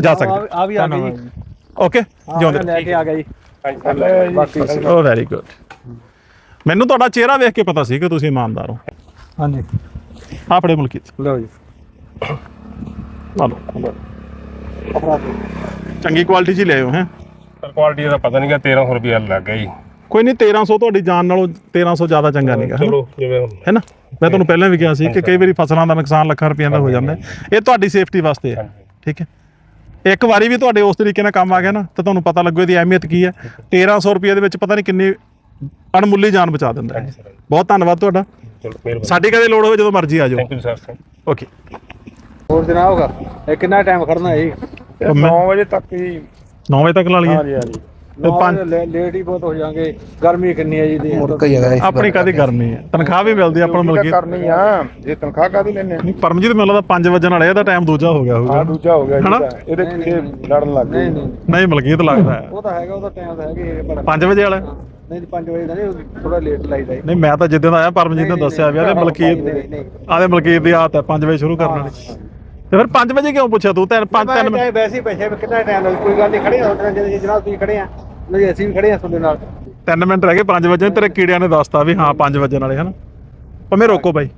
ਜਾ ਸਕਦੇ। ਆ ਵੀ ਆ ਗਈ। ਜੀ। ਓਕੇ ਜਿਉਂਦੇ ਲੈ ਕੇ ਆ ਗਿਆ ਜੀ ਬਾਕੀ ਓ ਵੈਰੀ ਗੁੱਡ ਮੈਨੂੰ ਤੁਹਾਡਾ ਚਿਹਰਾ ਵੇਖ ਕੇ ਪਤਾ ਸੀ ਕਿ ਤੁਸੀਂ ਇਮਾਨਦਾਰ ਹੋ। ਹਾਂਜੀ। ਆਪਣੇ ਮੁਲਕੀਤ ਲਓ ਜੀ। ਆ ਲਓ ਚੰਗੀ ਕੁਆਲਿਟੀ 'ਚ ਹੀ ਲਿਆਇਓ ਹੈ। ਕੁਆਲਿਟੀ ਦਾ ਪਤਾ ਨਹੀਂਗਾ 1300 ਰੁਪਏ ਲੱਗ ਗਿਆ ਜੀ। ਕੋਈ ਨਹੀਂ 1300 ਤੁਹਾਡੀ ਜਾਨ ਨਾਲੋਂ 1300 ਜ਼ਿਆਦਾ ਚੰਗਾ ਨਹੀਂਗਾ ਚਲੋ ਜਿਵੇਂ ਹੁਣ। ਹੈ ਨਾ? ਮੈਂ ਤੁਹਾਨੂੰ ਪਹਿਲਾਂ ਵੀ ਕਿਹਾ ਸੀ ਕਿ ਕਈ ਵਾਰੀ ਫਸਲਾਂ ਦਾ ਨੁਕਸਾਨ ਲੱਖਾਂ ਰੁਪਈਆਂ ਦਾ ਹੋ ਜਾਂਦਾ ਹੈ। ਇਹ ਤੁਹਾਡੀ ਸੇਫਟੀ ਵਾਸਤੇ ਹੈ ਠੀਕ ਹੈ? ਇੱਕ ਵਾਰੀ ਵੀ ਤੁਹਾਡੇ ਉਸ ਤਰੀਕੇ ਨਾਲ ਕੰਮ ਆ ਗਿਆ ਨਾ ਤਾਂ ਤੁਹਾਨੂੰ ਪਤਾ ਲੱਗੂ ਇਹਦੀ ਅਹਿਮੀਅਤ ਕੀ ਹੈ। 1300 ਰੁਪਏ ਦੇ ਵਿੱਚ ਪਤਾ ਨਹੀਂ ਕਿੰਨੀ ਅਣਮੁੱਲੀ ਜਾਨ ਬਚਾ ਦਿੰਦਾ ਹੈ। ਬਹੁਤ ਧੰਨਵਾਦ ਤੁਹਾਡਾ। ਚਲੋ ਮਿਹਰਬਾਨੀ। ਸਾਡੀ ਕਦੇ ਲੋੜ ਹੋਵੇ ਜਦੋਂ ਮਰਜ਼ੀ ਆ ਜਾਓ। ਥੈਂਕ ਯੂ ਸਰ ਓਕੇ ਹੋਰ ਦਿਨ ਆਊਗਾ ਇਹ ਕਿੰਨਾ ਟਾਈਮ ਖੜਨਾ ਹੈ ਜੀ 9 ਵਜੇ ਤੱਕ ਹੀ। 9 ਵਜੇ ਤੱਕ ਲਾ ਲਈਏ। ਹਾਂਜੀ ਹਾਂਜੀ। ਤੇ ਪੰਜ- ਲੇਟ ਹੀ ਬਹੁਤ ਹੋ ਜਾਾਂਗੇ ਗਰਮੀ ਕਿੰਨੀ ਹੈ ਜੀ ਦੀ? ਆਪਣੀ ਕਾਦੀ ਗਰਮੀ ਹੈ? ਤਨਖਾਹ ਵੀ ਮਿਲਦੀ ਆ ਆਪਾਂ ਨੂੰ ਮਿਲ ਕਰਨੀ ਆ। ਜੇ ਤਨਖਾਹ ਕਾਦੀ ਲੈਣੇ ਨਹੀਂ ਪਰਮਜੀਤ ਮੈਨੂੰ ਲੱਗਦਾ 5 ਵਜੇ ਨਾਲ ਇਹਦਾ ਟਾਈਮ ਦੂਜਾ ਹੋ ਗਿਆ ਆ ਹੋਊਗਾ ਦੂਜਾ ਹੋ ਗਿਆ ਹਨਾ? ਜੀ ਇਹਦੇ ਲੜਨ ਲੱਗ ਗਏ। ਨਹੀਂ ਨਹੀਂ ਨਹੀਂ। ਮਲਕੀਤ ਲੱਗਦਾ ਉਹ ਤਾਂ ਹੈਗਾ ਉਹਦਾ ਟਾਈਮ ਤਾਂ ਹੈਗਾ ਹੀ ਹੈ, ਪਰ 5 ਵਜੇ ਵਾਲਾ ਨਹੀਂ 5 ਵਜੇ ਦਾ ਨਹੀਂ ਥੋੜਾ ਲੇਟ ਲਾਈਦਾ ਜੀ। ਨਹੀਂ ਮੈਂ ਤਾਂ ਜਿੱਦਾਂ ਦਾ ਆਇਆ ਪਰਮਜੀਤ ਨੇ ਦੱਸਿਆ ਵੀ ਨਹੀਂ, ਮਲਕੀਤ। ਆਦੇ ਮਲਕੀਤ ਦੀ ਆਦਤ ਹੈ 5 ਵਜੇ ਸ਼ੁਰੂ ਕਰਨ ਵਾਲੀ। ਤੇ ਫਿਰ 5 ਵਜੇ ਕਿਉਂ ਪੁੱਛਿਆ ਤੂੰ? ਤਿੰਨ 5 3 ਮੈਂ ਵੈਸੇ ਹੀ ਪੈਸੇ ਕਿੰਨਾ ਟਾਈਮ ਲੱਗ ਕੋਈ ਗੱਲ ਨਹੀਂ ਖੜੇ ਹੋ ਤੁਹਾਡੇ ਜਨਾਬ ਤੁਸੀਂ ਖੜੇ ਆ ਨਹੀਂ ਅਸੀਂ ਵੀ ਖੜੇ ਆ ਤੁਹਾਡੇ ਨਾਲ। 3 ਮਿੰਟ ਰਹਿ ਗਏ 5 ਵਜੇ ਤੇਰੇ ਕੀੜਿਆਂ ਨੇ ਦੱਸਤਾ ਵੀ ਹਾਂ 5 ਵਜੇ ਨਾਲੇ ਹਨਾ? ਭਾਵੇਂ ਰੋਕੋ ਬਾਈ।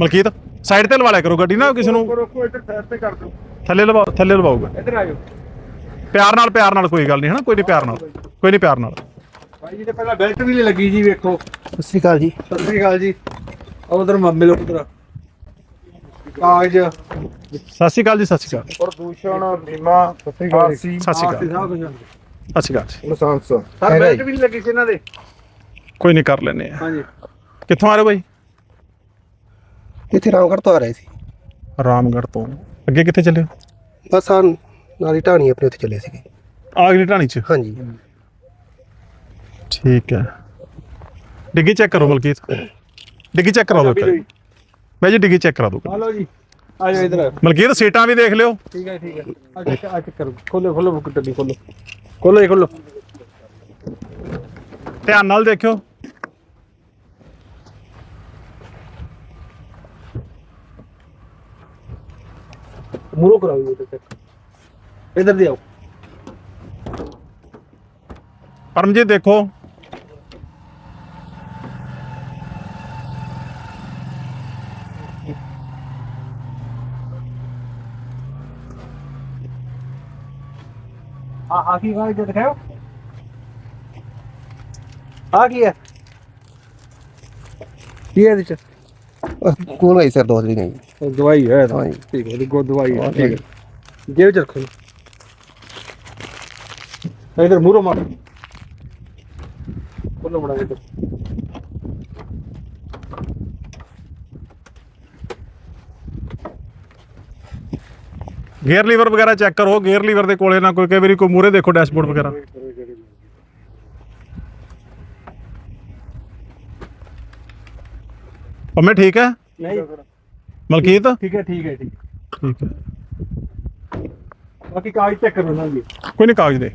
ਮਲਕੀਤ ਸਾਈਡ ਤੇ ਲਵਾ ਲਿਆ ਕਰੋ ਗੱਡੀ ਨਾ ਕਿਸੇ ਨੂੰ। ਰੋਕੋ ਇੱਧਰ ਸਾਈਡ ਤੇ ਕਰ ਦਿਓ। ਥੱਲੇ ਲਵਾ ਥੱਲੇ ਲਵਾਊਗਾ ਇੱਧਰ ਆ ਜਾਓ। ਪਿਆਰ ਨਾਲ ਪਿਆਰ ਨਾਲ ਕੋਈ ਗੱਲ ਨਹੀਂ ਹਨਾ? ਕੋਈ ਨਹੀਂ ਪਿਆਰ ਨਾਲ ਕੋਈ ਨਹੀਂ ਪਿਆਰ ਨਾਲ। ਭਾਈ ਜੀ ਤੇ ਪਹਿਲਾਂ ਬੈਲਟ ਵੀ ਨਹੀਂ ਲੱਗੀ ਜੀ ਵੇਖੋ। ਸਤਿ ਸ਼੍ਰੀ ਅਕਾਲ ਜੀ। ਸਤਿ ਸ੍ਰੀ ਅਕਾਲ ਜੀ। ਉਧਰ ਮੰਮੀ ਲੋਕ ਉਧਰ ਕਾਗਜ਼। ਸਤਿ ਸ਼੍ਰੀ ਅਕਾਲ ਜੀ ਸਤਿ ਸ਼੍ਰੀ ਅਕਾਲ। ਪ੍ਰਦੂਸ਼ਣ ਬੀਮਾ ਆਰਸੀ। ਸਤਿ ਸ਼੍ਰੀ ਆਰਤੀ ਅਕਾਲ ਸਾਹਿਬ ਕੁਝ ਸਤਿ ਸ਼੍ਰੀ ਅਕਾਲ ਜੀ। ਲਾਇਸੈਂਸ ਸਰ ਬੈਲਟ ਵੀ ਨਹੀਂ ਲੱਗੀ ਸੀ ਇਹਨਾਂ ਦੇ? ਕੋਈ ਨਹੀਂ ਕਰ ਲੈਨੇ ਆ। ਹਾਂਜੀ। ਕਿੱਥੋਂ ਆ ਰਹੇ ਹੋ ਬਾਈ? ਇੱਥੇ ਰਾਮਗੜ੍ਹ ਤੋਂ ਆ ਰਹੇ ਸੀ। ਰਾਮਗੜ੍ਹ ਤੋਂ। ਅੱਗੇ ਕਿੱਥੇ ਚੱਲੇ ਹੋ? ਬਸ ਆ ਨਾਲੀ ਢਾਣੀ ਆਪਣੇ ਉੱਥੇ ਚੱਲੇ ਸੀਗੇ। ਆਗਲੀ ਢਾਣੀ ਚ? ਹਾਂਜੀ। ਠੀਕ ਹੈ। ਡਿੱਗੀ ਚੈੱਕ ਕਰੋ ਮਲਕੀਤ। ਡਿੱਗੀ ਚੈੱਕ ਕਰਾ ਦਿਓ ਇੱਕ। ਬਾਈ ਜੀ ਡਿੱਗੀ ਚੈੱਕ ਕਰਾ ਦਿਓ। ਆ ਲਓ ਜੀ ਆ ਜਾ ਇਧਰ। ਮਲਕੀਤ ਸੀਟਾਂ ਵੀ ਦੇਖ ਲਿਓ। ਠੀਕ ਹੈ ਠੀਕ ਹੈ। ਆ ਚੱਕ ਆ ਚੱਕ ਕਰੋ। ਖੋਲੋ ਖੋਲੋ ਬੁੱਕ ਟੱਡੀ ਖੋਲੋ। ਖੋਲੋ ਜੀ ਖੋਲੋ। ਧਿਆਨ ਨਾਲ ਦੇਖਿਓ। ਮੂਰੋ ਕਰਾਓ ਇਹ ਚੱਕ ਇਧਰ ਦੀ ਆਓ। ਪਰਮਜੀਤ ਦੇਖੋ। ਆ ਆ ਕੀ ਵਾਜ ਦਿਖਾਓ ਆ ਕੀ ਹੈ ਕੀ ਹੈ ਇਹਦੇ ਚ? ਕੋਲ ਆਈ ਸਰ ਦੋ ਦਿਨ ਨਹੀਂ ਦਵਾਈ ਹੈ ਹਾਂ ਜੀ। ਠੀਕ ਹੈ ਗੋ ਦਵਾਈ ਹੈ ਠੀਕ ਹੈ। ਜੇਬ ਚ ਰੱਖੋ ਇਧਰ ਮੂਰੋ ਮਾਰ। ਖੋਲੋ ਬੜਾ ਇਧਰ। ਗੇਅਰ ਲੀਵਰ ਵਗੈਰਾ ਚੈੱਕ ਕਰੋ ਗੇਅਰ ਲੀਵਰ ਦੇ ਕੋਲੇ ਨਾ ਕੋਈ ਕਈ ਵਾਰੀ ਕੋਈ ਮੂਰੇ ਦੇਖੋ ਡੈਸ਼ਬੋਰਡ ਵਗੈਰਾ। ਪੰਮੇ ਠੀਕ ਹੈ? ਨਹੀਂ। ਮਲਕੀਤ? ਠੀਕ ਹੈ ਠੀਕ ਹੈ ਠੀਕ ਹੈ। ਠੀਕ ਹੈ। ਬਾਕੀ ਕਾਗਜ਼ ਚੈੱਕ ਕਰੋ ਨਾ ਜੀ। ਕੋਈ ਨਹੀਂ ਕਾਗਜ਼ ਦੇ।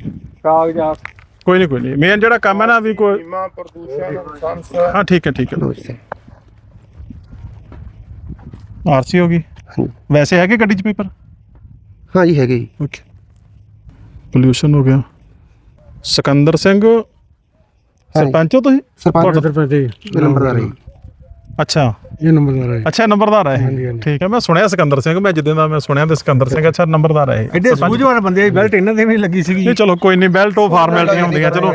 ਕਾਗਜ਼ ਆ। ਕੋਈ ਨਹੀਂ ਕੋਈ ਨਹੀਂ ਮੇਨ ਜਿਹੜਾ ਕੰਮ ਹੈ ਨਾ ਵੀ ਕੋਈ ਬੀਮਾ ਪ੍ਰਦੂਸ਼ਣ ਹਾਂ ਠੀਕ ਹੈ ਠੀਕ ਹੈ। ਆਰਸੀ ਹੋ ਗਈ। ਵੈਸੇ ਹੈ ਕਿ ਗੱਡੀ 'ਚ ਪੇਪਰ ਹਾਂ ਜੀ ਹੈਗੇ ਜੀ। ਓਕੇ ਪੋਲਿਊਸ਼ਨ ਹੋ ਗਿਆ। ਸਿਕੰਦਰ ਸਿੰਘ ਸਰਪੰਚ ਹੋ ਤੁਸੀਂ? ਸਰਪੰਚ। ਸਰਪੰਚ ਜੀ। ਨੰਬਰਦਾਰ ਜੀ। ਅੱਛਾ। ਇਹ ਨੰਬਰਦਾਰ ਹੈ ਅੱਛਾ ਨੰਬਰਦਾਰ ਹੈ। ਠੀਕ ਹੈ ਮੈਂ ਸੁਣਿਆ ਸਿਕੰਦਰ ਸਿੰਘ ਮੈਂ ਜਿੱਦਾਂ ਦਾ ਮੈਂ ਸੁਣਿਆ ਤੇ ਸਿਕੰਦਰ ਸਿੰਘ ਅੱਛਾ ਨੰਬਰਦਾਰ ਹੈ। ਐਡੇ ਸੂਝਵਾਨ ਬੰਦੇ ਆ ਬੈਲਟ ਇਹਨਾਂ ਦੇ ਵੀ ਲੱਗੀ ਸੀਗੀ। ਨਹੀਂ ਚਲੋ ਕੋਈ ਨਹੀਂ ਬੈਲਟ ਉਹ ਫਾਰਮੈਲਿਟੀਆਂ ਹੁੰਦੀਆਂ ਚਲੋ।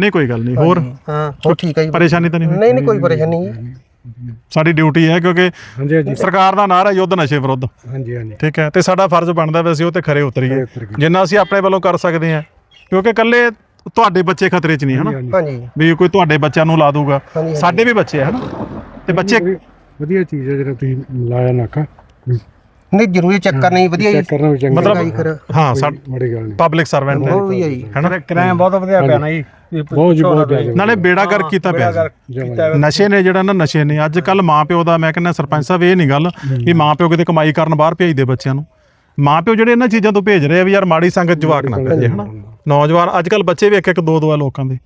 ਨਹੀਂ ਕੋਈ ਗੱਲ ਨਹੀਂ ਹੋਰ? ਹਾਂ ਉਹ ਠੀਕ ਹੈ ਜੀ। ਪਰੇਸ਼ਾਨੀ ਤਾਂ ਨਹੀਂ ਨਹੀਂ ਨਹੀਂ ਕੋਈ ਪਰੇਸ਼ਾਨੀ ਨਹੀਂ। ਸਾਡੀ ਡਿਊਟੀ ਹੈ ਕਿਉਂਕਿ ਹਾਂਜੀ ਹਾਂਜੀ। ਸਰਕਾਰ ਦਾ ਨਾਰਾ ਯੁੱਧ ਨਸ਼ੇ ਵਿਰੁੱਧ। ਹਾਂਜੀ ਹਾਂਜੀ। ਠੀਕ ਹੈ ਤੇ ਸਾਡਾ ਫਰਜ਼ ਬਣਦਾ ਵੈਸੇ ਉਹ ਤੇ ਖਰੇ ਉਤਰੀਏ। ਜਿੰਨਾ ਅਸੀਂ ਆਪਣੇ ਵੱਲੋਂ ਕਰ ਸਕਦੇ ਹਾਂ। ਕਿਉਂਕਿ ਇਕੱਲੇ ਤੁਹਾਡੇ ਬੱਚੇ ਖਤਰੇ 'ਚ ਨਹੀਂ ਹਨਾ? ਹਾਂ ਜੀ ਵੀ ਕੋਈ ਤੁਹਾਡੇ ਬੱਚਿਆਂ ਨੂੰ ਲਾ ਦੂਗਾ। ਹਾਂਜੀ। ਸਾਡੇ ਵੀ ਬੱਚੇ ਆ ਹਨਾ? ਤੇ ਬੱਚੇ ਵਧੀਆ ਚੀਜ਼ ਹੈ ਜਿਹੜਾ ਤੁਸੀਂ ਲਾਇਆ ਨਾਕਾ। ਨਹੀਂ ਜ਼ਰੂਰੀ ਚੈੱਕ ਕਰਨਾ ਜੀ ਵਧੀਆ ਜੀ। ਕਰਨਾ ਵੀ ਚੰਗਾ ਮਤਲਬ ਹਾਂ ਸਾ ਬੜੀ ਗੱਲ ਨਹੀਂ। ਪਬਲਿਕ ਸਰਵੈਂਟ ਨੇ। ਵਧੀਆ ਜੀ। ਹਨਾ ਕਿਰਾਇਆ ਬਹੁਤ ਵਧੀਆ ਪਿਆ ਨਾ ਜੀ। ਬਹੁਤ ਜੀ ਬਹੁਤ ਨਾਲੇ ਬੇੜਾ ਕਰ ਕੀਤਾ ਪਿਆ ਨਸ਼ੇ ਨੇ ਜਿਹੜਾ ਨਾ ਨਸ਼ੇ ਨੇ। ਅੱਜ ਕੱਲ ਮਾਂ ਪਿਓ ਦਾ ਮੈਂ ਕਹਿੰਦਾ ਸਰਪੰਚ ਸਾਹਿਬ ਇਹ ਨਹੀਂ ਗੱਲ ਵੀ ਮਾਂ ਪਿਓ ਕਿਤੇ ਕਮਾਈ ਕਰਨ ਬਾਹਰ ਭੇਜਦੇ ਬੱਚਿਆਂ ਨੂੰ। ਮਾਂ ਪਿਓ ਜਿਹੜੇ ਇਹਨਾਂ ਚੀਜ਼ਾਂ ਤੋਂ ਭੇਜ ਰਹੇ ਆ ਵੀ ਯਾਰ ਮਾੜੀ ਸੰਗਤ ਜਵਾਕ ਨਾ ਭੇਜੇ ਹਨਾ? ਨੌਜਵਾਨ ਅੱਜ ਕੱਲ ਬੱਚੇ ਵੀ ਇੱਕ ਇੱਕ ਦੋ ਦੋ ਆ ਲੋਕਾਂ ਦੇ।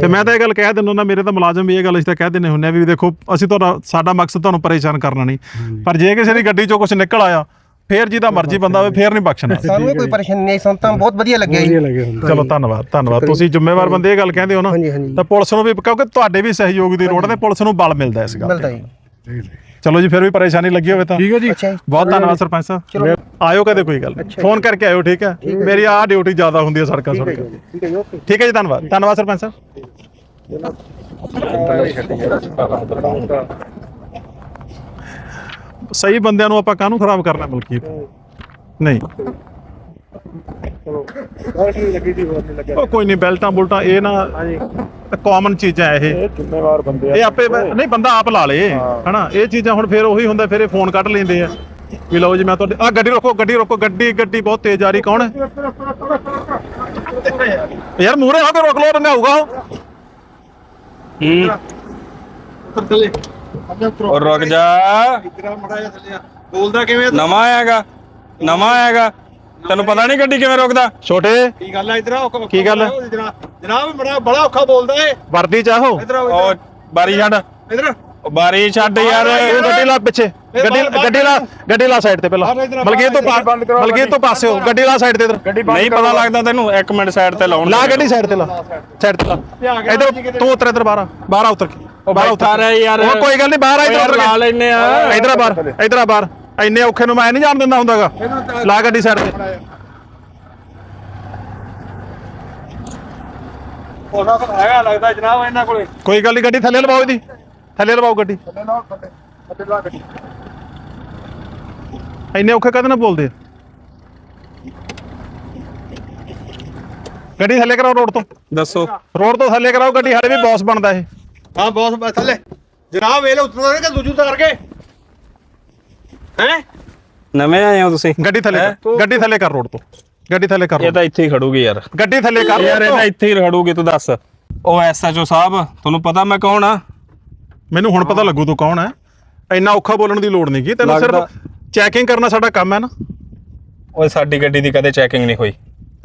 ਤੇ ਮੈਂ ਤਾਂ ਇਹ ਗੱਲ ਕਹਿ ਦਿੰਦਾ ਹੁੰਦਾ ਮੇਰੇ ਤਾਂ ਮੁਲਾਜ਼ਮ ਵੀ ਇਹ ਗੱਲ ਅਸੀਂ ਤਾਂ ਕਹਿ ਦਿੰਦੇ ਹੁੰਦੇ ਆ ਵੀ ਦੇਖੋ ਅਸੀਂ ਤੁਹਾਡਾ ਸਾਡਾ ਮਕਸਦ ਤੁਹਾਨੂੰ ਪਰੇਸ਼ਾਨ ਕਰਨਾ ਨਹੀਂ। ਪਰ ਜੇ ਕਿਸੇ ਦੀ ਗੱਡੀ ਚੋਂ ਕੁਝ ਨਿਕਲ ਆਇਆ ਫੇਰ ਜਿਹਦਾ ਮਰਜ਼ੀ ਬੰਦਾ ਹੋਵੇ ਫੇਰ ਨਹੀਂ ਬਖਸ਼ਣਾ। ਸਾਨੂੰ ਇਹ ਕੋਈ ਪਰੇਸ਼ਾਨੀ ਨਹੀਂ ਸਾਨੂੰ ਤਾਂ ਬਹੁਤ ਵਧੀਆ ਲੱਗਿਆ ਜੀ। ਚਲੋ ਧੰਨਵਾਦ ਧੰਨਵਾਦ। ਤੁਸੀਂ ਜ਼ਿੰਮੇਵਾਰ ਬੰਦੇ ਇਹ ਗੱਲ ਕਹਿੰਦੇ ਹੋ ਨਾ ਤਾਂ ਪੁਲਿਸ ਨੂੰ ਵੀ ਕਿਉਂਕਿ ਤੁਹਾਡੇ ਵੀ ਸਹਿਯੋਗ ਦੀ ਲੋੜ ਹੈ ਤੇ ਪੁਲਿਸ ਨੂੰ ਬਲ ਮਿਲਦਾ ਇਸ ਗੱਲ ਮਿਲਦਾ ਤੇ ਜੀ ਚਲੋ ਜੀ ਫਿਰ ਵੀ ਪਰੇਸ਼ਾਨੀ ਲੱਗੀ ਹੋਵੇ ਤਾਂ। ਠੀਕ ਹੈ ਜੀ। ਬਹੁਤ ਧੰਨਵਾਦ ਸਰਪੰਚ ਸਾਹਿਬ। ਆਇਓ ਕਦੇ ਕੋਈ ਗੱਲ ਫੋਨ ਕਰਕੇ ਆਇਓ ਠੀਕ ਹੈ? ਮੇਰੀ ਆਹ ਡਿਊਟੀ ਜ਼ਿਆਦਾ ਹੁੰਦੀ ਹੈ ਸੜਕਾਂ ਸੜਕਾਂ। ਠੀਕ ਹੈ ਜੀ ਓਕੇ। ਠੀਕ ਹੈ ਜੀ ਧੰਨਵਾਦ। ਧੰਨਵਾਦ ਸਰਪੰਚ ਸਾਹਿਬ। ਸਹੀ ਬੰਦਿਆਂ ਨੂੰ ਆਪਾਂ ਕਾਹਨੂੰ ਖਰਾਬ ਕਰਨਾ ਮਲਕੀਤ ਨਹੀਂ। ਲੱਗੀ ਦੀ ਹੋਰ ਨਹੀਂ ਲੱਗਿਆ? ਉਹ ਕੋਈ ਨਹੀਂ ਬੈਲਟਾਂ ਬੁਲਟਾਂ ਇਹ ਨਾ ਕਾਮਨ ਚੀਜ਼ਾਂ ਇਹ। ਇਹ ਜ਼ਿੰਮੇਵਾਰ ਬੰਦੇ ਆ। ਇਹ ਆਪੇ ਨਹੀਂ ਬੰਦਾ ਆਪ ਲਾ ਲੇ। ਹਨਾ ਇਹ ਚੀਜ਼ਾਂ ਹੁਣ ਫਿਰ ਉਹੀ ਹੁੰਦਾ ਫਿਰ ਇਹ ਫੋਨ ਕੱਢ ਲੈਂਦੇ ਆ। ਵੀ ਲਓ ਜੀ ਮੈਂ ਤੁਹਾਡੇ ਆ ਗੱਡੀ ਰੋਕੋ ਗੱਡੀ ਰੋਕੋ ਗੱਡੀ ਗੱਡੀ ਬਹੁਤ ਤੇਜ਼ ਆ ਰਹੀ ਕੌਣ ਹੈ? ਯਾਰ ਮੂਰੇ ਹੋ ਕੇ ਰੋਕ ਲੋ ਰੰਗਾ ਹੋਊਗਾ ਉਹ ਔਰ ਰੁਕ ਜਾ। ਬੋਲਦਾ ਕਿਵੇਂ ਨਵਾਂ ਆਏਗਾ ਨਵਾਂ ਆਏਗਾ ਤੈਨੂੰ ਪਤਾ ਨਹੀਂ ਗੱਡੀ ਕਿਵੇਂ ਰੋਕਦਾ? ਛੋਟੇ। ਕੀ ਗੱਲ ਹੈ ਇਧਰ ਆਓ ਕੀ ਗੱਲ ਹੈ? ਜਨਾਬ ਬੜਾ ਬੜਾ ਔਖਾ ਬੋਲਦਾ ਏ। ਵਰਦੀ ਚਾਹੋ ਇਧਰ ਆਓ ਉਹ ਬਾਰੀ ਛੱਡ। ਇਧਰ। ਉਹ ਬਾਰੀ ਛੱਡ ਯਾਰ ਗੱਡੀ ਲਾ ਪਿੱਛੇ। ਗੱਡੀ ਗੱਡੀ ਲਾ ਗੱਡੀ ਲਾ ਸਾਈਡ ਤੇ ਪਹਿਲਾਂ। ਮਲਕੀਤ ਤੋਂ ਮਲਕੀਤ ਤੋਂ ਪਾਸੇ ਹੋ ਗੱਡੀ ਲਾ ਸਾਈਡ ਤੇ ਇਧਰ। ਨਹੀਂ ਪਤਾ ਲੱਗਦਾ ਤੈਨੂੰ ਇੱਕ ਮਿੰਟ ਸਾਈਡ ਤੇ ਲਾਉਣ ਲਾ ਗੱਡੀ ਸਾਈਡ ਤੇ ਲਾ। ਸਾਈਡ ਤੇ। ਲਾ। ਇਧਰ ਤੂੰ ਉਤਰ ਇਧਰ ਬਾਹਰ ਬਾਹਰ ਉਤਰ ਕੇ। ਬਾਹਰ ਬੈਠਾ ਰਹਿ ਯਾਰ। ਉਹ ਕੋਈ ਗੱਲ ਨਹੀਂ ਬਾਹਰ ਆ ਉਹ ਇਧਰ ਉਤਰ ਲਾ ਲੈਨੇ ਆ। ਇਧਰ ਆ ਬਾਹਰ ਇਧਰ ਆ ਬਾਹਰ। ਇੰਨੇ ਔਖੇ ਨੂੰ ਮੈਂ ਨਹੀਂ ਜਾਣ ਦਿੰਦਾ ਹੁੰਦਾਗਾ ਲਾ ਗੱਡੀ ਸਾਈਡ ਤੇ। ਉਹਨਾਂ ਕੋਲ ਹੈਗਾ ਲੱਗਦਾ ਜਨਾਬ ਇਹਨਾਂ ਕੋਲੇ। ਕੋਈ ਗੱਲ ਨਹੀਂ ਗੱਡੀ ਥੱਲੇ ਲਵਾਓ ਇਹਦੀ। ਥੱਲੇ ਲਵਾਓ ਗੱਡੀ। ਇੰਨੇ ਔਖੇ ਕਦੇ ਨਾ ਬੋਲਦੇ ਆ? ਗੱਡੀ ਥੱਲੇ ਕਰਾਓ ਰੋਡ ਤੋਂ। ਦੱਸੋ। ਰੋਡ ਤੋਂ ਥੱਲੇ ਕਰਾਓ ਗੱਡੀ ਸਾਡੇ ਵੀ ਬੌਸ ਬਣਦਾ ਇਹ। ਹਾਂ ਬੌਸ ਬਸ ਥੱਲੇ। ਜਨਾਬ ਵੇਲੇ ਉੱਤਰ ਕੇ ਦੂਜੂ ਤਾਂ ਕਰਕੇ। ਹੈ? ਨਵੇਂ ਆਏ ਹੋ ਤੁਸੀਂ? ਗੱਡੀ ਥੱਲੇ ਕਰ ਗੱਡੀ ਥੱਲੇ ਕਰ ਰੋਡ ਤੋਂ। ਗੱਡੀ ਥੱਲੇ ਕਰ ਇਹ road ਤਾਂ ਇੱਥੇ ਹੀ ਖੜੂਗੀ ਯਾਰ। ਗੱਡੀ ਥੱਲੇ ਕਰ ਯਾਰ road ਇਹ ਤੋਂ। ਤਾਂ। ਇੱਥੇ ਹੀ ਖੜੂਗੀ ਤੂੰ ਦੱਸ। ਉਹ ਐਸਐਚਓ ਸਾਹਿਬ ਤੁਹਾਨੂੰ ਪਤਾ ਮੈਂ ਕੌਣ ਆ? ਮੈਨੂੰ ਹੁਣ ਪਤਾ ਲੱਗੂ ਤੂੰ ਕੌਣ ਹੈ। ਇੰਨਾ ਔਖਾ ਬੋਲਣ ਦੀ ਲੋੜ ਨਹੀਂ ਕੀ ਤੈਨੂੰ ਸਿਰਫ ਚੈਕਿੰਗ ਕਰਨਾ ਸਾਡਾ ਕੰਮ ਹੈ ਨਾ। ਓਏ ਸਾਡੀ ਗੱਡੀ ਦੀ ਕਦੇ ਚੈਕਿੰਗ ਨਹੀਂ ਹੋਈ।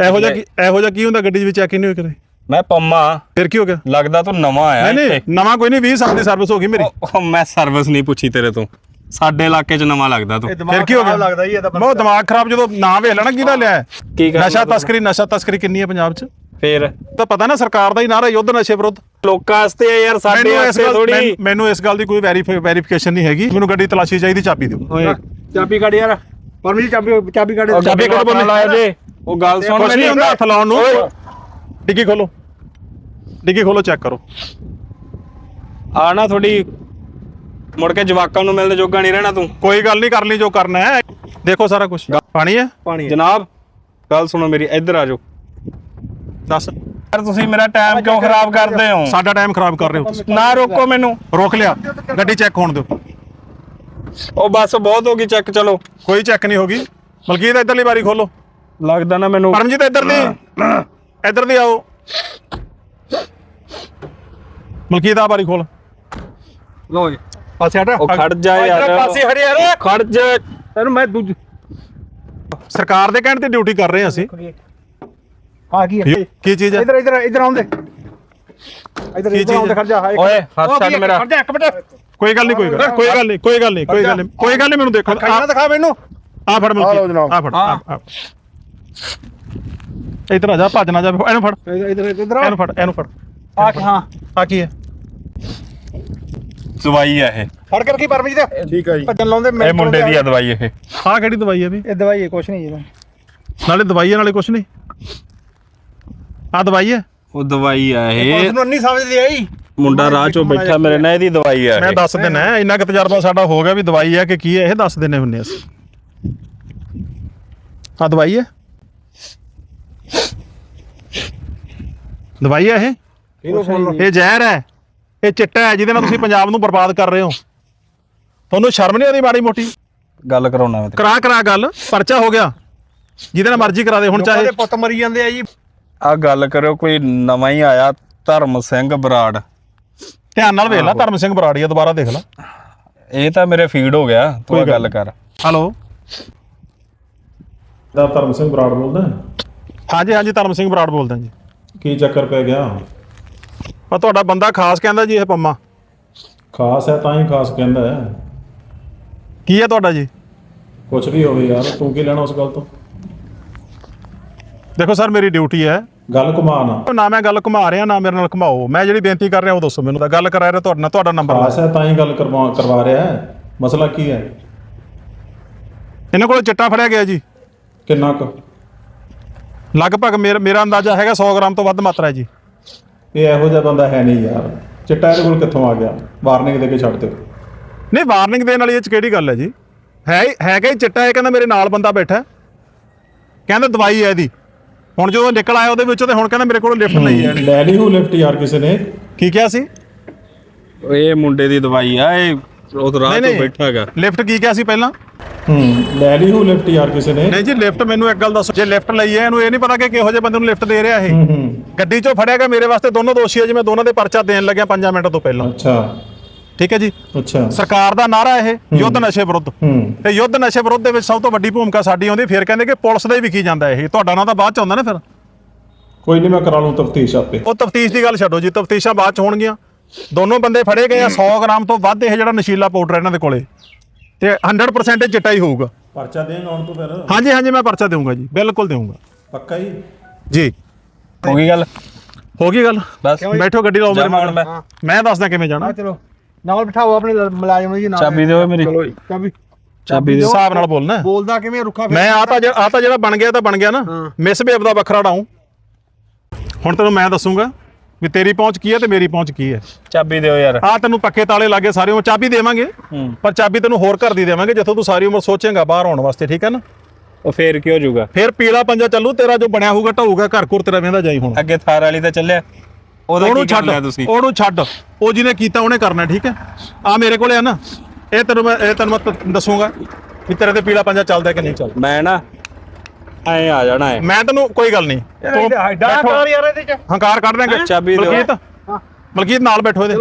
ਇਹੋ ਜਿਹਾ ਕੀ ਇਹੋ ਜਿਹਾ ਕੀ ਹੁੰਦਾ ਗੱਡੀ ਦੇ ਵਿੱਚ ਚੈਕਿੰਗ ਨਹੀਂ ਹੋਈ ਕਦੇ? ਮੈਂ ਪੰਮਾ। ਫਿਰ ਕੀ ਹੋ ਗਿਆ? ਲੱਗਦਾ ਤੂੰ ਨਵਾਂ ਆਇਆ ਨਹੀਂ ਨਹੀਂ। ਨਵਾਂ ਕੋਈ ਨਹੀਂ 20 ਸਾਲ ਦੀ ਸਰਵਿਸ ਹੋ ਗਈ ਮੇਰੀ। ਮੈਂ ਸਰਵਿਸ ਨਹੀਂ ਪੁੱਛੀ ਤੇਰੇ ਤੋਂ। ਸਾਡੇ ਇਲਾਕੇ 'ਚ ਨਵਾਂ ਲੱਗਦਾ ਤੂੰ। ਫਿਰ ਕੀ ਹੋ ਗਿਆ? ਲੱਗਦਾ ਜੀ ਇਹਦਾ ਬਹੁਤ ਦਿਮਾਗ ਖਰਾਬ ਜਦੋਂ ਨਾਂ ਵੇਖ ਲੈਣਾ ਕਿਹਦਾ ਲਿਆ। ਕੀ ਨਸ਼ਾ? ਤਸਕਰੀ ਨਸ਼ਾ ਤਸਕਰੀ ਕਿੰਨੀ ਹੈ ਪੰਜਾਬ 'ਚ? ਫੇਰ। ਤਾਂ ਪਤਾ ਨਾ ਸਰਕਾਰ ਦਾ ਹੀ ਨਾਰਾ ਯੁੱਧ ਨਸ਼ੇ ਵਿਰੁੱਧ। ਲੋਕਾਂ ਵਾਸਤੇ ਆ ਯਾਰ ਸਾਡੇ ਮੈਨੂੰ ਇਸ ਵਾਸਤੇ ਗੱਲ ਥੋੜੀ ਮੈਨ- ਮੈਨੂੰ ਇਸ ਗੱਲ ਦੀ ਕੋਈ ਵੈਰੀਫਿਕੇਸ਼ਨ ਨਹੀਂ ਹੈਗੀ। ਮੈਨੂੰ ਗੱਡੀ ਤਲਾਸ਼ੀ ਚਾਹੀਦੀ ਚਾਬੀ ਦਿਓ। ਓਏ। ਚਾਬੀ ਕੱਢ ਯਾਰ। ਪਰਮੀ ਚਾਬੀ ਚਾਬੀ ਕੱਢ। ਚਾਬੀ ਕੱਢ ਬੰਦੇ। ਲਾਇਆ ਜੇ। ਉਹ ਗੱਲ ਸੁਣ ਕੁਛ ਨਹੀਂ ਹੁੰਦਾ ਹੱਥ ਲਾਉਣ ਨੂੰ। ਡਿੱਗੀ ਖੋਲੋ। ਡਿੱਗੀ ਖੋਲੋ ਚੈੱਕ ਕਰੋ। ਆ ਨਾ ਥੋੜੀ ਮੁੜ ਕੇ ਜਵਾਕਾਂ ਨੂੰ ਮਿਲਣ ਜੋਗਾ ਨਹੀਂ ਰਹਿਣਾ ਤੂੰ। ਕੋਈ ਗੱਲ ਨਹੀਂ ਕਰ ਲਈ ਜੋ ਕਰਨਾ ਹੈ। ਦੇਖੋ ਸਾਰਾ ਕੁਝ ਪਾਣੀ ਹੈ? ਪਾਣੀ ਜਨਾਬ ਗੱਲ ਸੁਣੋ ਮੇਰੀ ਇੱਧਰ ਆ ਜਾਓ। ਦੱਸ। ਯਾਰ ਤੁਸੀਂ ਮੇਰਾ ਟਾਈਮ ਕਿਉਂ ਖਰਾਬ ਕਰਦੇ ਹੋ? ਸਾਡਾ ਟਾਈਮ ਖਰਾਬ ਕਰ ਰਹੇ ਹੋ। ਤੁਸੀਂ। ਨਾ ਰੋਕੋ ਮੈਨੂੰ। ਰੋਕ ਲਿਆ। ਗੱਡੀ ਚੈੱਕ ਹੋਣ ਦਿਓ। ਉਹ ਬਸ ਬਹੁਤ ਹੋ ਗਈ ਚੈੱਕ ਚਲੋ। ਕੋਈ ਚੈੱਕ ਨਹੀਂ ਹੋਗੀ ਮਲਕੀਤ ਇਧਰਲੀ ਬਾਰੀ ਖੋਲੋ। ਲੱਗਦਾ ਨਾ ਮੈਨੂੰ ਪਰਮਜੀਤ ਇੱਧਰ ਦੀ ਇੱਧਰ ਦੀ ਆਓ। ਮਲਕੀਤ ਆ ਬਾਰੀ ਖੋਲ। ਲੋ ਜੀ। ਪਾਸੇ ਹਟ। ਉਹ ਖੜ ਜਾ ਯਾਰ। ਪਾਸੇ ਹਟ ਯਾਰ। ਖੜ ਜਾ। ਤੈਨੂੰ ਮੈਂ ਦੂਜ ਸਰਕਾਰ ਦੇ ਕਹਿਣ ਤੇ ਡਿਊਟੀ ਕਰ ਰਹੇ ਹਾਂ ਅਸੀਂ। ਆ ਕੀ ਹੈ ਕੀ ਚੀਜ਼ ਹੈ ਇਧਰ ਇਧਰ ਇਧਰ ਆਉਂਦੇ। ਇਧਰ ਇਧਰ ਆਉਂਦੇ ਖੜ ਜਾ ਹਾਏ ਓਏ, ਹੱਥ ਛੱਡ ਮੇਰਾ। ਖੜ ਜਾ ਇੱਕ ਮਿੰਟ। ਕੋਈ ਗੱਲ ਨਹੀਂ ਕੋਈ ਗੱਲ ਕੋਈ ਗੱਲ ਨਹੀਂ ਕੋਈ ਗੱਲ ਨਹੀਂ ਕੋਈ ਗੱਲ ਨਹੀਂ ਕੋਈ ਗੱਲ ਨਹੀਂ ਮੈਨੂੰ ਦੇਖੋ। ਖਾਣਾ ਦਿਖਾ ਮੈਨੂੰ। ਆ ਫੜ ਆ ਜਨਾਬ। ਆ ਫੜ ਆ ਆ। ਇੱਧਰ ਆ ਜਾ ਭੱਜ ਨਾ ਜਾ ਇਹਨੂੰ ਫੜ। ਇਧਰ ਇਧਰ ਇਹਨੂੰ ਫੜ ਇਹਨੂੰ ਫੜ। ਆ ਹਾਂ। ਆ ਕੀ ਹੈ? ਦਵਾਈ ਆ ਇਹ। ਫੜ ਕੇ ਰੱਖੀ ਪਰਮਜੀਤ। ਠੀਕ ਹੈ ਜੀ। ਭੱਜਣ ਲਾਉਂਦੇ ਇਹ ਮੇਰੇ ਮੁੰਡੇ ਦੀ ਆ ਦਵਾਈ ਇਹ। ਆਹ ਕਿਹੜੀ ਦਵਾਈ ਹੈ ਵੀ? ਇਹ ਦਵਾਈ ਹੈ ਕੁਛ ਨਹੀਂ ਇਹਦਾ। ਨਾਲੇ ਦਵਾਈ ਹੈ ਨਾਲੇ ਕੁਛ ਨਹੀਂ? ਆ ਦਵਾਈ ਹੈ? ਉਹ ਦਵਾਈ ਆ ਇਹ। ਨੂੰ ਨਹੀਂ ਸਮਝਦੀ ਆਈ। ਮੁੰਡਾ ਰਾਹ ਚੋਂ ਬੈਠਾ ਮੇਰੇ ਨਾਲ ਇਹਦੀ ਦਵਾਈ ਆ ਮੈਂ ਇਹ। ਦੱਸ ਦਿੰਨਾ ਹੈ, ਇੰਨਾ ਕੁ ਤਜਰਬਾ ਸਾਡਾ ਹੋ ਗਿਆ ਵੀ ਦਵਾਈ ਹੈ ਕਿ ਕੀ ਹੈ ਇਹ ਦੱਸ ਦਿੰਨੇ ਹੁੰਨੇ ਅਸੀਂ। ਆ ਦਵਾਈ ਹੈ? ਦਵਾਈ ਹੈ ਇਹ? ਇਹਨੂੰ ਇਹ ਜ਼ਹਿਰ ਹੈ। ਇਹ ਚਿੱਟਾ ਹੈ ਜਿਹਦੇ ਨਾਲ ਤੁਸੀਂ ਪੰਜਾਬ ਨੂੰ ਬਰਬਾਦ ਕਰ ਰਹੇ ਹੋ। ਤੁਹਾਨੂੰ ਸ਼ਰਮ ਨਹੀਂ ਆਉਂਦੀ ਮਾੜੀ ਮੋਟੀ? ਗੱਲ ਕਰਾਉਣਾ ਮੈਂ ਕਰਾ ਕਰਾ ਗੱਲ ਪਰਚਾ ਹੋ ਗਿਆ। ਜਿਹਦੇ ਨਾਲ ਮਰਜ਼ੀ ਕਰਾ ਦੇ ਹੁਣ ਚਾਹੇ ਪੁੱਤ ਮਰੀ ਜਾਂਦੇ ਆ ਜੀ। ਆ ਗੱਲ ਕਰਿਓ ਕੋਈ ਨਵਾਂ ਹੀ ਆਇਆ ਧਰਮ ਸਿੰਘ ਬਰਾੜ। ਧਿਆਨ ਨਾਲ ਵੇਖ ਲੈ ਧਰਮ ਸਿੰਘ ਬਰਾੜੀਆ ਦੁਬਾਰਾ ਦੇਖ ਲੈ। ਇਹ ਤਾਂ ਮੇਰੇ ਫੀਡ ਹੋ ਗਿਆ ਤੂੰ ਆਹ ਗੱਲ ਗੱਲ ਕਰ। ਹਲੋ ਦਾ ਧਰਮ ਸਿੰਘ ਬਰਾੜ ਬੋਲਦਾ ਹਾਂਜੀ ਹਾਂਜੀ ਧਰਮ ਸਿੰਘ ਬਰਾੜ ਬੋਲਦਾ ਜੀ। ਕੀ ਚੱਕਰ ਪੈ ਗਿਆ? ਪਰ ਤੁਹਾਡਾ ਬੰਦਾ ਖਾਸ ਕਹਿੰਦਾ ਜੀ ਇਹ ਪੰਮਾ। ਖਾਸ ਹੈ ਤਾਂ ਹੀ ਖਾਸ ਕਹਿੰਦਾ ਹੈ। ਕੀ ਹੈ ਤੁਹਾਡਾ ਜੀ? ਕੁਝ ਵੀ ਹੋਵੇ ਯਾਰ ਤੂੰ ਕੀ ਲੈਣਾ ਉਸ ਗੱਲ ਤੋਂ? ਦੇਖੋ ਸਰ ਮੇਰੀ ਡਿਊਟੀ ਹੈ ਗੱਲ ਘੁਮਾ ਨਾ ਮੈਂ ਗੱਲ ਘੁਮਾ ਰਿਹਾ ਨਾ ਮੇਰੇ ਨਾਲ ਘੁਮਾਓ। ਮੈਂ ਜਿਹੜੀ ਬੇਨਤੀ ਕਰ ਰਿਹਾ ਉਹ ਦੱਸੋ ਮੈਨੂੰ। ਤਾਂ ਗੱਲ ਕਰਾ ਰਿਹਾ ਤੁਹਾਡੇ ਨਾਲ ਤੁਹਾਡਾ ਨੰਬਰ ਖਾਸ ਹੈ ਤਾਂ ਹੀ ਗੱਲ ਕਰਵਾ ਕਰਵਾ ਰਿਹਾ ਹੈ। ਮਸਲਾ ਕੀ ਹੈ? ਇਹਨਾਂ ਕੋਲ ਚਿੱਟਾ ਫੜਿਆ ਗਿਆ ਜੀ। ਕਿੰਨਾ ਕੁ? ਲਗਭਗ ਮੇਰਾ ਮੇਰਾ ਅੰਦਾਜ਼ਾ ਹੈਗਾ 100 ਗ੍ਰਾਮ ਤੋਂ ਵੱਧ ਮਾਤਰਾ ਹੈ ਜੀ। ਇਹ ਇਹੋ ਜਿਹਾ ਬੰਦਾ ਹੈ ਨਹੀਂ ਯਾਰ। ਚਿੱਟਾ ਇਹਦੇ ਕੋਲ ਕਿੱਥੋਂ ਆ ਗਿਆ? ਵਾਰਨਿੰਗ ਦੇ ਕੇ ਛੱਡ ਦਿਓ ਨਹੀਂ ਵਾਰਨਿੰਗ ਦੇਣ ਵਾਲੀ ਇਹ ਚ ਕਿਹੜੀ ਗੱਲ ਹੈ ਜੀ? ਹੈ ਹੀ- ਹੈਗਾ ਹੀ ਚਿੱਟਾ ਇਹ ਕਹਿੰਦਾ ਮੇਰੇ ਨਾਲ ਬੰਦਾ ਬੈਠਾ। ਹੈ। ਕਹਿੰਦਾ ਦਵਾਈ ਹੈ ਇਹਦੀ। ਹੁਣ ਜਦੋਂ ਨਿਕਲ ਆਇਆ ਉਹਦੇ ਵਿੱਚੋਂ ਤੇ ਹੁਣ ਕਹਿੰਦਾ ਮੇਰੇ ਕੋਲ ਲਿਫਟ ਨਹੀਂ ਹੈ। ਲੈ ਲਈ ਹੋ ਲਿਫਟ ਯਾਰ ਕਿਸੇ ਨੇ। ਕੀ ਕਿਹਾ ਸੀ? ਇਹ ਮੁੰਡੇ ਦੀ ਦਵਾਈ ਆ ਇਹ ਉਹ ਨਹੀਂ ਤੋਂ ਬੈਠਾ ਹੈਗਾ। ਲਿਫਟ ਕੀ ਕਿਹਾ ਸੀ ਪਹਿਲਾਂ? ਹੂੰ ਲੈ ਲਈ ਹੋ ਲਿਫਟ ਯਾਰ ਕਿਸੇ ਨੇ। ਨਹੀਂ ਜੀ ਲਿਫਟ ਮੈਨੂੰ ਇੱਕ ਗੱਲ ਦੱਸੋ। ਜੇ ਲਿਫਟ ਲਈ ਹੈ ਇਹਨੂੰ ਇਹ ਨਹੀਂ ਪਤਾ ਕਿ ਕਿਹੋ ਜਿਹੇ ਬੰਦੇ ਨੂੰ ਲਿਫਟ ਦੇ ਰਿਹਾ ਇਹ। ਗੱਡੀ 'ਚੋਂ ਫੜਿਆ ਗਿਆ ਮੇਰੇ ਵਾਸਤੇ ਦੋਨੋਂ ਦੋਸ਼ੀ ਹੈ ਜੀ ਮੈਂ ਦੋਨਾਂ ਦੇ ਪਰਚਾ ਦੇਣ ਲੱਗਿਆ 5 ਮਿੰਟ ਤੋਂ ਪਹਿਲਾਂ। ਅੱਛਾ। ਠੀਕ ਹੈ ਜੀ? ਅੱਛਾ। ਸਰਕਾਰ ਦਾ ਨਾਰਾ ਇਹ ਯੁੱਧ ਨਸ਼ੇ ਵਿਰੁੱਧ। ਹੂੰ। ਤੇ ਯੁੱਧ ਨਸ਼ੇ ਵਿਰੁੱਧ ਦੇ ਵਿੱਚ ਸਭ ਤੋਂ ਵੱਡੀ ਭੂਮਿਕਾ ਸਾਡੀ ਆਉਂਦੀ ਫਿਰ ਕਹਿੰਦੇ ਕਿ ਪੁਲਿਸ ਦਾ ਹੀ ਵਿਕੀ ਜਾਂਦਾ ਇਹ। ਤੁਹਾਡਾ ਨਾਂ ਤਾਂ ਬਾਅਦ ਚ ਆਉਂਦਾ ਨਾ ਫਿਰ। ਕੋਈ ਨਹੀਂ ਮੈਂ ਕਰਾ ਲੂੰ ਤਫਤੀਸ਼ ਆਪੇ। ਉਹ ਤਫਤੀਸ਼ ਦੀ ਗੱਲ ਛੱਡੋ ਜੀ ਤਫਤੀਸ਼ਾਂ ਬਾਅਦ ਚ ਹੋਣਗੀਆਂ। ਦੋਨੋਂ ਬੰਦੇ ਫੜੇ ਗਏ ਆ 100 ਗ੍ਰਾਮ ਤੋਂ ਵੱਧ ਇਹ ਜਿਹੜਾ ਨਸ਼ੀਲਾ ਪਾਊਡਰ ਇਹਨਾਂ ਦੇ ਕੋਲੇ। ਤੇ 100% ਇਹ ਚਿੱਟਾ ਹੀ ਹੋਊਗਾ। ਪਰਚਾ ਦੇਣ ਆਉਣ ਤੋਂ ਫਿਰ? ਹਾਂਜੀ ਹਾਂਜੀ ਮੈਂ ਪਰਚਾ ਦੇਵਾਂਗਾ ਜੀ ਬਿਲਕੁਲ ਦੇਵਾਂਗਾ ਪੱਕਾ ਹੀ? ਜੀ। ਹੋ ਗਈ ਗੱਲ? ਹੋ ਗਈ ਗੱਲ? ਬਸ। ਬੈਠੋ ਗੱਡੀ ਲਾਓ ਮੇਰੇ ਮਗਰ ਮੈਂ। ਮੈਂ ਦੱਸਦਾ ਕਿਵੇਂ ਜਾਣਾ। ਚਲੋ। ਨਾਲ ਬਿਠਾਓ ਆਪਣੇ ਮੁਲਾਜ਼ਮ ਨੂੰ ਜੀ ਨਾਲ ਚਾਬੀ ਦਿਓ ਮੇਰੀ। ਚਲੋ ਜੀ ਚਾਬੀ। ਚਾਬੀ ਦਿਓ। ਹਿਸਾਬ ਨਾਲ ਬੋਲਣਾ। ਹੈ। ਬੋਲਦਾ ਕਿਵੇਂ ਰੁੱਖਾ ਫਿਰ ਮੈਂ ਆ ਤਾਂ ਜਿਹੜਾ- ਆ ਤਾਂ ਜਿਹੜਾ ਬਣ ਗਿਆ ਤਾਂ ਬਣ ਗਿਆ ਨਾ। ਹਾਂ। ਮਿਸ ਬੇਬ ਦਾ ਵੱਖਰਾ ਡਾਉਂ ਹੁਣ ਤੈਨੂੰ ਮੈਂ ਦੱਸੂਗਾ ਵੀ ਤੇਰੀ ਪਹੁੰਚ ਕੀ ਹੈ ਤੇ ਮੇਰੀ ਪਹੁੰਚ ਕੀ ਹੈ। ਚਾਬੀ ਦਿਓ ਯਾਰ। ਆ ਤੈਨੂੰ ਪੱਕੇ ਤਾਲੇ ਲਾਗੇ ਸਾਰੀ ਉਮਰ ਚਾਬੀ ਦੇਵਾਂਗੇ। ਹੂੰ। ਪਰ ਚਾਬੀ ਤੈਨੂੰ ਹੋਰ ਘਰ ਦੀ ਦੇਵਾਂਗੇ ਜਿੱਥੋਂ ਤੂੰ ਸਾਰੀ ਉਮਰ ਸੋਚੇਂਗਾ ਬਾਹਰ ਆਉਣ ਵਾਸਤੇ ਠੀਕ ਹੈ ਨਾ? ਉਹ ਫੇਰ ਕੀ ਹੋ ਜਾਊਗਾ? ਫਿਰ ਪੀਲਾ ਪੰਜਾ ਚੱਲੂ ਤੇਰਾ ਜੋ ਬਣਿਆ ਹੋਊਗਾ ਢਾਊਗਾ ਘਰ ਘੁਰ ਤੇਰਾ ਵੇਂਦਾ ਜਾਈ ਹੁਣ। ਅੱਗੇ ਥਾਰ ਵਾਲੀ ਤਾਂ ਚੱਲਿਆ। ਉਹਦਾ ਉਹਨੂੰ ਕੀ ਕਰ ਛੱਡ ਲਿਆ ਤੁਸੀਂ? ਉਹਨੂੰ ਛੱਡ। ਉਹ ਜਿਹਨੇ ਕੀਤਾ ਉਹਨੇ ਕਰਨਾ ਠੀਕ ਹੈ? ਆ ਮੇਰੇ ਕੋਲੇ ਆ ਨਾ। ਇਹ ਤੈਨੂੰ ਮੈਂ ਇਹ ਤੈਨੂੰ ਮੈਂ ਦੱਸੂਗਾ ਵੀ ਤੇਰੇ ਤੇ ਪੀਲਾ ਪੰਜਾ ਚੱਲਦਾ ਕਿ ਨਹੀਂ ਚੱਲਦਾ। ਮੈਂ ਨਾ ਐ ਆ ਜਾਣਾ ਹੈ ਮੈਂ ਤੈਨੂੰ ਕੋਈ ਗੱਲ ਨਹੀਂ। ਤੂੰ ਹਾਈਡਾ ਬੈਠੋ। ਕਰ ਯਾਰ ਇਹਦੇ ਚ। ਹੰਕਾਰ ਕੱਢ ਦੇਂਗੇ ਚਾਬੀ ਦਿਓ। ਬਲਕੀਤ ਮਲਕੀਤ ਨਾਲ ਬੈਠੋ ਇਹਦੇ।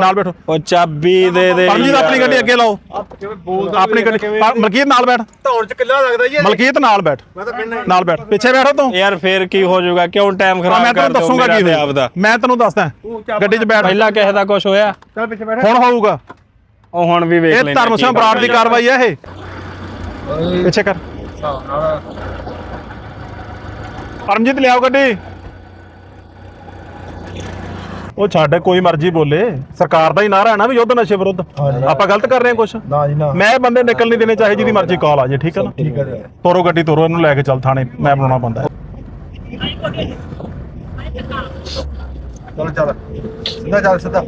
ਨਾਲ ਬੈਠੋ। ਉਹ ਚਾਬੀ ਦੇ ਦੇ ਪਰਮਜੀਤ ਆਪਣੀ ਗੱਡੀ ਅੱਗੇ ਲਾਓ। ਆਪਣੀ ਗੱਡੀ ਪਰ- ਮਲਕੀਤ ਨਾਲ ਬੈਠ। ਧੌਣ ਚ ਕਿੱਲਾ ਲੱਗਦਾ ਜੀ ਮਲਕੀਤ ਨਾਲ ਬੈਠ। ਮੈਂ ਤਾਂ ਪਿੰਡ ਨਾਲ ਬੈਠ। ਪਿੱਛੇ ਬੈਠੋ ਤੂੰ। ਯਾਰ ਫੇਰ ਕੀ ਹੋ ਜਾਊਗਾ? ਕਿਉਂ ਟਾਈਮ ਆ, ਖਰਾਬ ਮੈਂ ਤੈਨੂੰ ਦੱਸੂਗਾ ਮੇਰਾ ਕੀ ਤੇ। ਆਪਦਾ? ਮੈਂ ਤੈਨੂੰ ਦੱਸਦਾ। ਗੱਡੀ 'ਚ ਬੈਠ। ਪਹਿਲਾਂ ਕਿਸੇ ਦਾ ਕੁਝ ਹੋਇਆ? ਚੱਲ ਪਿੱਛੇ ਬੈਠ। ਹੁਣ ਹੋਊਗਾ। ਉਹ ਹੁਣ ਵੀ ਵੇਖ ਇਹ ਲੈਂਦੇ ਧਰਮ ਸਿੰਘ ਬਰਾੜ ਦੀ। ਕਾਰਵਾਈ ਹੈ ਇਹ। ਪਿੱਛੇ ਕਰ। ਪਰਮਜੀਤ ਲਿਆਓ ਗੱਡੀ। ਉਹ ਛੱਡ ਕੋਈ ਮਰਜ਼ੀ ਬੋਲੇ। ਸਰਕਾਰ ਦਾ ਹੀ ਨਾਰਾ ਹੈ ਨਾ ਵੀ ਯੁੱਧ ਨਸ਼ੇ ਵਿਰੁੱਧ। ਆਪਾਂ ਗਲਤ ਕਰ ਰਹੇ ਹਾਂ ਕੁਛ? ਨਾ ਜੀ ਨਾ। ਮੈਂ ਬੰਦੇ ਨਿਕਲ ਨਹੀਂ ਦੇਣੇ ਚਾਹੇ ਜਿਹਦੀ ਮਰਜ਼ੀ ਕਾਲ ਆ ਜੇ ਠੀਕ ਹੈ ਨਾ? ਠੀਕ ਹੈ ਜੀ। ਤੋਰੋ ਗੱਡੀ ਤੋਰੋ ਇਹਨੂੰ ਲੈ ਕੇ ਚੱਲ ਥਾਣੇ ਮੈਂ ਬਣਾਉਣਾ ਬੰਦਾ। ਚਲ ਚੱਲ। ਸਿੱਧਾ ਚੱਲ ਸਿੱਧਾ।